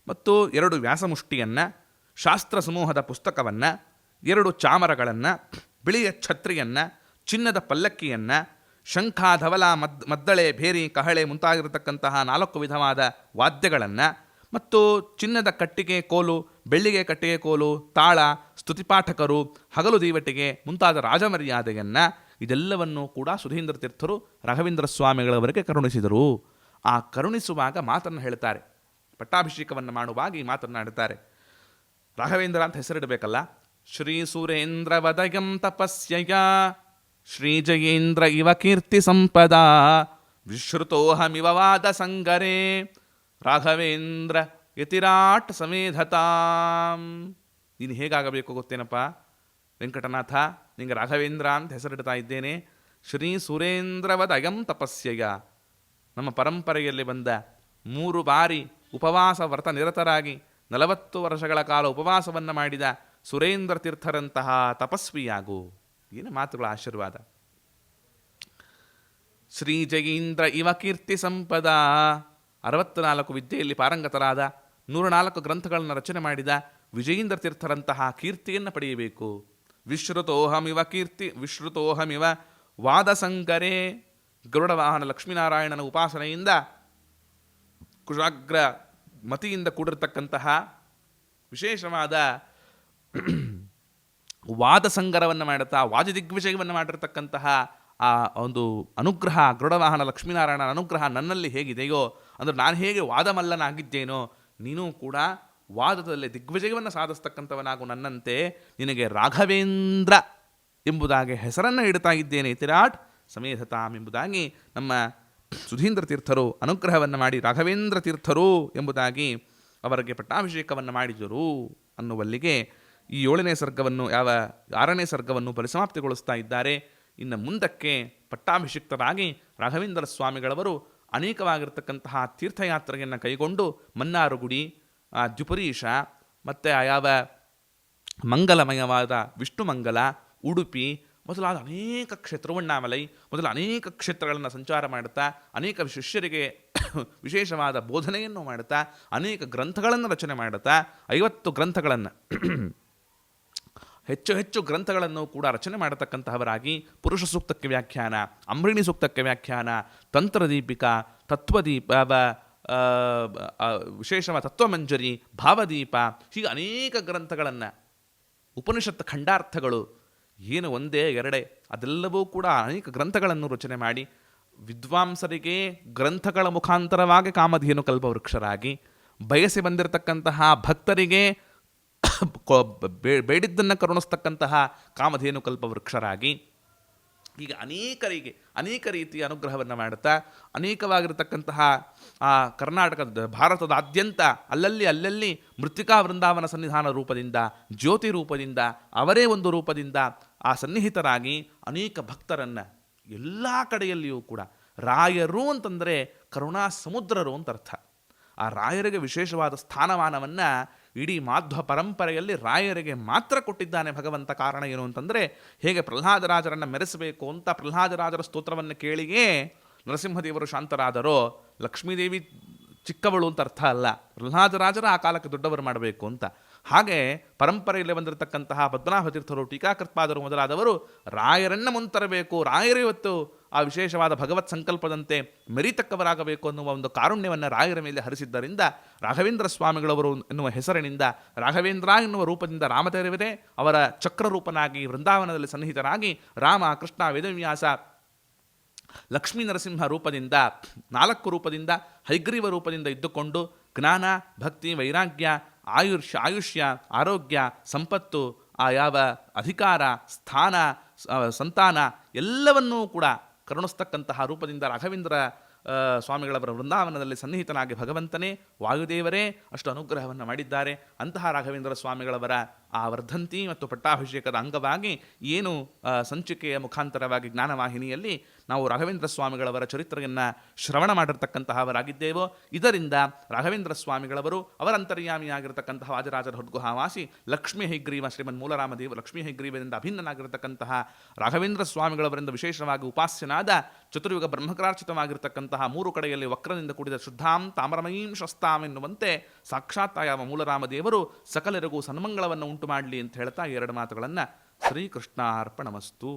ಮತ್ತು ಎರಡು ವ್ಯಾಸಮುಷ್ಟಿಯನ್ನು ಶಾಸ್ತ್ರ ಸಮೂಹದ ಪುಸ್ತಕವನ್ನು, ಎರಡು ಚಾಮರಗಳನ್ನು, ಬಿಳಿಯ ಛತ್ರಿಯನ್ನು ಚಿನ್ನದ ಪಲ್ಲಕ್ಕಿಯನ್ನು ಶಂಖ ಧವಲ ಮದ್, ಮದ್ದಳೆ, ಭೇರಿ, ಕಹಳೆ ಮುಂತಾಗಿರತಕ್ಕಂತಹ ನಾಲ್ಕು ವಿಧವಾದ ವಾದ್ಯಗಳನ್ನು ಮತ್ತು ಚಿನ್ನದ ಕಟ್ಟಿಗೆ ಕೋಲು, ಬೆಳ್ಳಿಗೆ ಕಟ್ಟಿಗೆ ಕೋಲು, ತಾಳ, ಸ್ತುತಿಪಾಠಕರು, ಹಗಲು ದೀವಟಿಗೆ ಮುಂತಾದ ರಾಜಮರ್ಯಾದೆಯನ್ನು ಇದೆಲ್ಲವನ್ನು ಕೂಡ ಸುಧೀಂದ್ರ ತೀರ್ಥರು ರಾಘವೇಂದ್ರ ಸ್ವಾಮಿಗಳವರೆಗೆ ಕರುಣಿಸಿದರು. ಆ ಕರುಣಿಸುವಾಗ ಮಾತನ್ನು ಹೇಳ್ತಾರೆ. ಪಟ್ಟಾಭಿಷೇಕವನ್ನು ಮಾಡುವಾಗ ಈ ಮಾತನ್ನಾಡುತ್ತಾರೆ ರಾಘವೇಂದ್ರ ಅಂತ ಹೆಸರಿಡಬೇಕಲ್ಲ? ಶ್ರೀ ಸುರೇಂದ್ರ ವದಯಂ ತಪಸ್ಯಯ. ಶ್ರೀ ಜಯೇಂದ್ರ ಇವ ಕೀರ್ತಿ ಸಂಪದ, ವಿಶ್ರುತೋಹಮಿವ ವಾದ ಸಂಗರೇ, ರಾಘವೇಂದ್ರ ಯತಿರಾಟ್ ಸಮೇಧತಾಂ. ನೀನು ಹೇಗಾಗಬೇಕು ಗೊತ್ತೇನಪ್ಪ? ವೆಂಕಟನಾಥ, ನಿಂಗೆ ರಾಘವೇಂದ್ರ ಅಂತ ಹೆಸರಿಡ್ತಾ ಇದ್ದೇನೆ. ಶ್ರೀ ಸುರೇಂದ್ರವದ ಅಯಂ ತಪಸ್ಯಯ. ನಮ್ಮ ಪರಂಪರೆಯಲ್ಲಿ ಬಂದ ಮೂರು ಬಾರಿ ಉಪವಾಸ ವ್ರತ ನಿರತರಾಗಿ ನಲವತ್ತು ವರ್ಷಗಳ ಕಾಲ ಉಪವಾಸವನ್ನು ಮಾಡಿದ ಸುರೇಂದ್ರ ತೀರ್ಥರಂತಹ ತಪಸ್ವಿಯಾಗು. ಏನು ಮಾತುಗಳ ಆಶೀರ್ವಾದ? ಶ್ರೀ ಜಯೀಂದ್ರ ಇವ ಕೀರ್ತಿ ಸಂಪದ. ಅರವತ್ನಾಲ್ಕು ವಿದ್ಯೆಯಲ್ಲಿ ಪಾರಂಗತರಾದ ನೂರ ನಾಲ್ಕು ಗ್ರಂಥಗಳನ್ನು ರಚನೆ ಮಾಡಿದ ವಿಜಯೀಂದ್ರ ತೀರ್ಥರಂತಹ ಕೀರ್ತಿಯನ್ನು ಪಡೆಯಬೇಕು. ವಿಶ್ರುತೋಹಮಿವ ಕೀರ್ತಿ ವಿಶ್ರುತೋಹಮಿವ ವಾದಸಂಕರೇ ಗರುಡವಾಹನ ಲಕ್ಷ್ಮೀನಾರಾಯಣನ ಉಪಾಸನೆಯಿಂದ ಕುಶಾಗ್ರ ಮತಿಯಿಂದ ಕೂಡಿರತಕ್ಕಂತಹ ವಿಶೇಷವಾದ ವಾದ ಸಂಗರವನ್ನು ಮಾಡುತ್ತಾ ವಾದ ದಿಗ್ವಿಜಯವನ್ನು ಮಾಡಿರ್ತಕ್ಕಂತಹ ಆ ಒಂದು ಅನುಗ್ರಹ ಗರುಡವಾಹನ ಲಕ್ಷ್ಮೀನಾರಾಯಣನ ಅನುಗ್ರಹ ನನ್ನಲ್ಲಿ ಹೇಗಿದೆಯೋ, ಅಂದರೆ ನಾನು ಹೇಗೆ ವಾದಮಲ್ಲನಾಗಿದ್ದೇನೋ, ನೀನೂ ಕೂಡ ವಾದದಲ್ಲಿ ದಿಗ್ವಿಜಯವನ್ನು ಸಾಧಿಸ್ತಕ್ಕಂಥವನಾಗು ನನ್ನಂತೆ, ನಿನಗೆ ರಾಘವೇಂದ್ರ ಎಂಬುದಾಗಿ ಹೆಸರನ್ನು ಇಡ್ತಾ ಇದ್ದೇನೆ, ತಿರಾಟ್ ಸಮೇಧತಾಂ ಎಂಬುದಾಗಿ ನಮ್ಮ ಸುಧೀಂದ್ರ ತೀರ್ಥರು ಅನುಗ್ರಹವನ್ನು ಮಾಡಿ, ರಾಘವೇಂದ್ರ ತೀರ್ಥರು ಎಂಬುದಾಗಿ ಅವರಿಗೆ ಪಟ್ಟಾಭಿಷೇಕವನ್ನು ಮಾಡಿದರು ಅನ್ನುವಲ್ಲಿಗೆ ಈ ಏಳನೇ ಸರ್ಗವನ್ನು, ಯಾವ ಆರನೇ ಸರ್ಗವನ್ನು ಪರಿಸಮಾಪ್ತಿಗೊಳಿಸ್ತಾ ಇದ್ದಾರೆ. ಇನ್ನು ಮುಂದಕ್ಕೆ ಪಟ್ಟಾಭಿಷಿಕ್ತರಾಗಿ ರಾಘವೇಂದ್ರ ಸ್ವಾಮಿಗಳವರು ಅನೇಕವಾಗಿರ್ತಕ್ಕಂತಹ ತೀರ್ಥಯಾತ್ರೆಯನ್ನು ಕೈಗೊಂಡು ಮನ್ನಾರುಗುಡಿ, ಆ ದ್ಯುಪರೀಶ ಮತ್ತು ಯಾವ ಮಂಗಲಮಯವಾದ ವಿಷ್ಣುಮಂಗಲ, ಉಡುಪಿ ಮೊದಲಾದ ಅನೇಕ ಕ್ಷೇತ್ರವಣ್ಣಾಮಲೈ ಮೊದಲ ಅನೇಕ ಕ್ಷೇತ್ರಗಳನ್ನು ಸಂಚಾರ ಮಾಡುತ್ತಾ ಅನೇಕ ಶಿಷ್ಯರಿಗೆ (coughs) ವಿಶೇಷವಾದ ಬೋಧನೆಯನ್ನು ಮಾಡುತ್ತಾ ಅನೇಕ ಗ್ರಂಥಗಳನ್ನು ರಚನೆ ಮಾಡುತ್ತಾ ಐವತ್ತು ಗ್ರಂಥಗಳನ್ನು ಹೆಚ್ಚು ಹೆಚ್ಚು ಗ್ರಂಥಗಳನ್ನು ಕೂಡ ರಚನೆ ಮಾಡತಕ್ಕಂತಹವರಾಗಿ ಪುರುಷ ಸೂಕ್ತಕ್ಕೆ ವ್ಯಾಖ್ಯಾನ ಅಮೃಣಿ ಸೂಕ್ತಕ್ಕೆ ವ್ಯಾಖ್ಯಾನ, ತಂತ್ರದೀಪಿಕಾ, ತತ್ವದೀಪ ವಿಶೇಷವಾದ ತತ್ವಮಂಜರಿ, ಭಾವದೀಪ, ಹೀಗೆ ಅನೇಕ ಗ್ರಂಥಗಳನ್ನು, ಉಪನಿಷತ್ ಖಂಡಾರ್ಥಗಳು, ಏನು ಒಂದೇ, ಎರಡೇ, ಅದೆಲ್ಲವೂ ಕೂಡ ಅನೇಕ ಗ್ರಂಥಗಳನ್ನು ರಚನೆ ಮಾಡಿ ವಿದ್ವಾಂಸರಿಗೆ ಗ್ರಂಥಗಳ ಮುಖಾಂತರವಾಗಿ ಕಾಮಧೇನು ಕಲ್ಪವೃಕ್ಷರಾಗಿ ಬಯಸಿ ಬಂದಿರತಕ್ಕಂತಹ ಭಕ್ತರಿಗೆ (coughs) ಬೇಡಿದ್ದನ್ನು ಕರುಣಿಸ್ತಕ್ಕಂತಹ ಕಾಮಧೇನು ಕಲ್ಪವೃಕ್ಷರಾಗಿ ಈಗ ಅನೇಕರಿಗೆ, ಅನೇಕ ರೀತಿಯ ಅನುಗ್ರಹವನ್ನು ಮಾಡುತ್ತಾ, ಅನೇಕವಾಗಿರತಕ್ಕಂತಹ, ಆ, ಕರ್ನಾಟಕದ, ಭಾರತದಾದ್ಯಂತ ಅಲ್ಲಲ್ಲಿ ಅಲ್ಲಲ್ಲಿ ಮೃತ್ತಿಕಾ ವೃಂದಾವನ ಸನ್ನಿಧಾನ ರೂಪದಿಂದ, ಜ್ಯೋತಿ ರೂಪದಿಂದ, ಅವರೇ ಒಂದು ರೂಪದಿಂದ ಆ ಸನ್ನಿಹಿತರಾಗಿ ಅನೇಕ ಭಕ್ತರನ್ನು ಎಲ್ಲ ಕಡೆಯಲ್ಲಿಯೂ ಕೂಡ ರಾಯರು ಅಂತಂದರೆ ಕರುಣಾ ಸಮುದ್ರರು ಅಂತ ಅರ್ಥ. ಆ ರಾಯರಿಗೆ ವಿಶೇಷವಾದ ಸ್ಥಾನಮಾನವನ್ನು ಇಡೀ ಮಾಧ್ವ ಪರಂಪರೆಯಲ್ಲಿ ರಾಯರಿಗೆ ಮಾತ್ರ ಕೊಟ್ಟಿದ್ದಾನೆ ಭಗವಂತ ಕಾರಣ ಏನು ಅಂತಂದರೆ, ಹೇಗೆ ಪ್ರಹ್ಲಾದರಾಜರನ್ನು ಮೆರೆಸಬೇಕು ಅಂತ ಪ್ರಹ್ಲಾದರಾಜರ ಸ್ತೋತ್ರವನ್ನು ಕೇಳಿಯೇ ನರಸಿಂಹದೇವರು ಶಾಂತರಾದರೋ, ಲಕ್ಷ್ಮೀದೇವಿ ಚಿಕ್ಕವಳು ಅಂತ ಅರ್ಥ ಅಲ್ಲ. ಪ್ರಹ್ಲಾದರಾಜರ ಆ ಕಾಲಕ್ಕೆ ದೊಡ್ಡವರು ಮಾಡಬೇಕು ಅಂತ. ಹಾಗೆ ಪರಂಪರೆಯಲ್ಲಿ ಬಂದಿರತಕ್ಕಂತಹ ಪದ್ಮನಾಭ ತೀರ್ಥರು ಟೀಕಾಕೃತ್ಪಾದರು ಮೊದಲಾದವರು ರಾಯರನ್ನ ಮುಂತರಬೇಕು, ರಾಯರು ಇವತ್ತು ಆ ವಿಶೇಷವಾದ ಭಗವತ್ ಸಂಕಲ್ಪದಂತೆ ಮೆರಿತಕ್ಕವರಾಗಬೇಕು ಅನ್ನುವ ಒಂದು ಕಾರುಣ್ಯವನ್ನು ರಾಯರ ಮೇಲೆ ಹರಿಸಿದ್ದರಿಂದ ರಾಘವೇಂದ್ರ ಸ್ವಾಮಿಗಳವರು ಎನ್ನುವ ಹೆಸರಿನಿಂದ ರಾಘವೇಂದ್ರ ಎನ್ನುವ ರೂಪದಿಂದ ರಾಮದೇವರೇ ಅವರ ಚಕ್ರರೂಪನಾಗಿ ವೃಂದಾವನದಲ್ಲಿ ಸನ್ನಿಹಿತರಾಗಿ ರಾಮ, ಕೃಷ್ಣ, ವೇದವ್ಯಾಸ, ಲಕ್ಷ್ಮೀ ನರಸಿಂಹ ರೂಪದಿಂದ ನಾಲ್ಕು ರೂಪದಿಂದ, ಹೈಗ್ರೀವ ರೂಪದಿಂದ ಇದ್ದುಕೊಂಡು ಜ್ಞಾನ, ಭಕ್ತಿ, ವೈರಾಗ್ಯ ಆಯುಷ್ಯ ಆಯುಷ್ಯ, ಆರೋಗ್ಯ, ಸಂಪತ್ತು, ಆ ಯಾವ ಅಧಿಕಾರ, ಸ್ಥಾನ ಸಂತಾನ ಎಲ್ಲವನ್ನೂ ಕೂಡ ಕರುಣಿಸ್ತಕ್ಕಂತಹ ರೂಪದಿಂದ ರಾಘವೇಂದ್ರ ಸ್ವಾಮಿಗಳವರ ವೃಂದಾವನದಲ್ಲಿ ಸನ್ನಿಹಿತನಾಗಿ ಭಗವಂತನೇ, ವಾಯುದೇವರೇ, ಅಷ್ಟು ಅನುಗ್ರಹವನ್ನು ಮಾಡಿದ್ದಾರೆ. ಅಂತಹ ರಾಘವೇಂದ್ರ ಸ್ವಾಮಿಗಳವರ ಆ ವರ್ಧಂತಿ ಮತ್ತು ಪಟ್ಟಾಭಿಷೇಕದ ಅಂಗವಾಗಿ ಏನು ಸಂಚಿಕೆಯ ಮುಖಾಂತರವಾಗಿ ಜ್ಞಾನವಾಹಿನಿಯಲ್ಲಿ ನಾವು ರಾಘವೇಂದ್ರ ಸ್ವಾಮಿಗಳವರ ಚರಿತ್ರೆಯನ್ನು ಶ್ರವಣ ಮಾಡಿರ್ತಕ್ಕಂತಹವರಾಗಿದ್ದೇವೋ, ಇದರಿಂದ ರಾಘವೇಂದ್ರ ಸ್ವಾಮಿಗಳವರು ಅವರ ಅಂತರ್ಯಾಮಿಯಾಗಿರ್ತಕ್ಕಂತಹ ವಾಜರಾಜರ ಹುಡ್ಗುಹಾವಾಸಿ ಲಕ್ಷ್ಮೀ ಹೆಗ್ರೀವ, ಶ್ರೀಮನ್ ಮೂಲರಾಮದೇವ ಲಕ್ಷ್ಮೀ ಹೆಗ್ರೀವರಿಂದ ಅಭಿನ್ನನಾಗಿರ್ತಕ್ಕಂತಹ ರಾಘವೇಂದ್ರ ಸ್ವಾಮಿಗಳವರಿಂದ ವಿಶೇಷವಾಗಿ ಉಪಾಸ್ಯನಾದ ಚತುರ್ಯುಗ ಬ್ರಹ್ಮಕರಾರ್ಚಿತವಾಗಿರ್ತಕ್ಕಂತಹ ಮೂರು ಕಡೆಯಲ್ಲಿ ವಕ್ರದಿಂದ ಕೂಡಿದ ಶುದ್ಧಾಂ ತಾಮ್ರಮಯೀಂ ಶಸ್ತಾಂ ಎನ್ನುವಂತೆ ಸಾಕ್ಷಾತ್ ಮೂಲರಾಮದೇವರು ಸಕಲರಿಗೂ ಸನ್ಮಂಗಳವನ್ನು ಉಂಟು ಮಾಡಲಿ ಅಂತ ಹೇಳ್ತಾ ಎರಡು ಮಾತುಗಳನ್ನು ಶ್ರೀಕೃಷ್ಣಾರ್ಪಣಮಸ್ತು.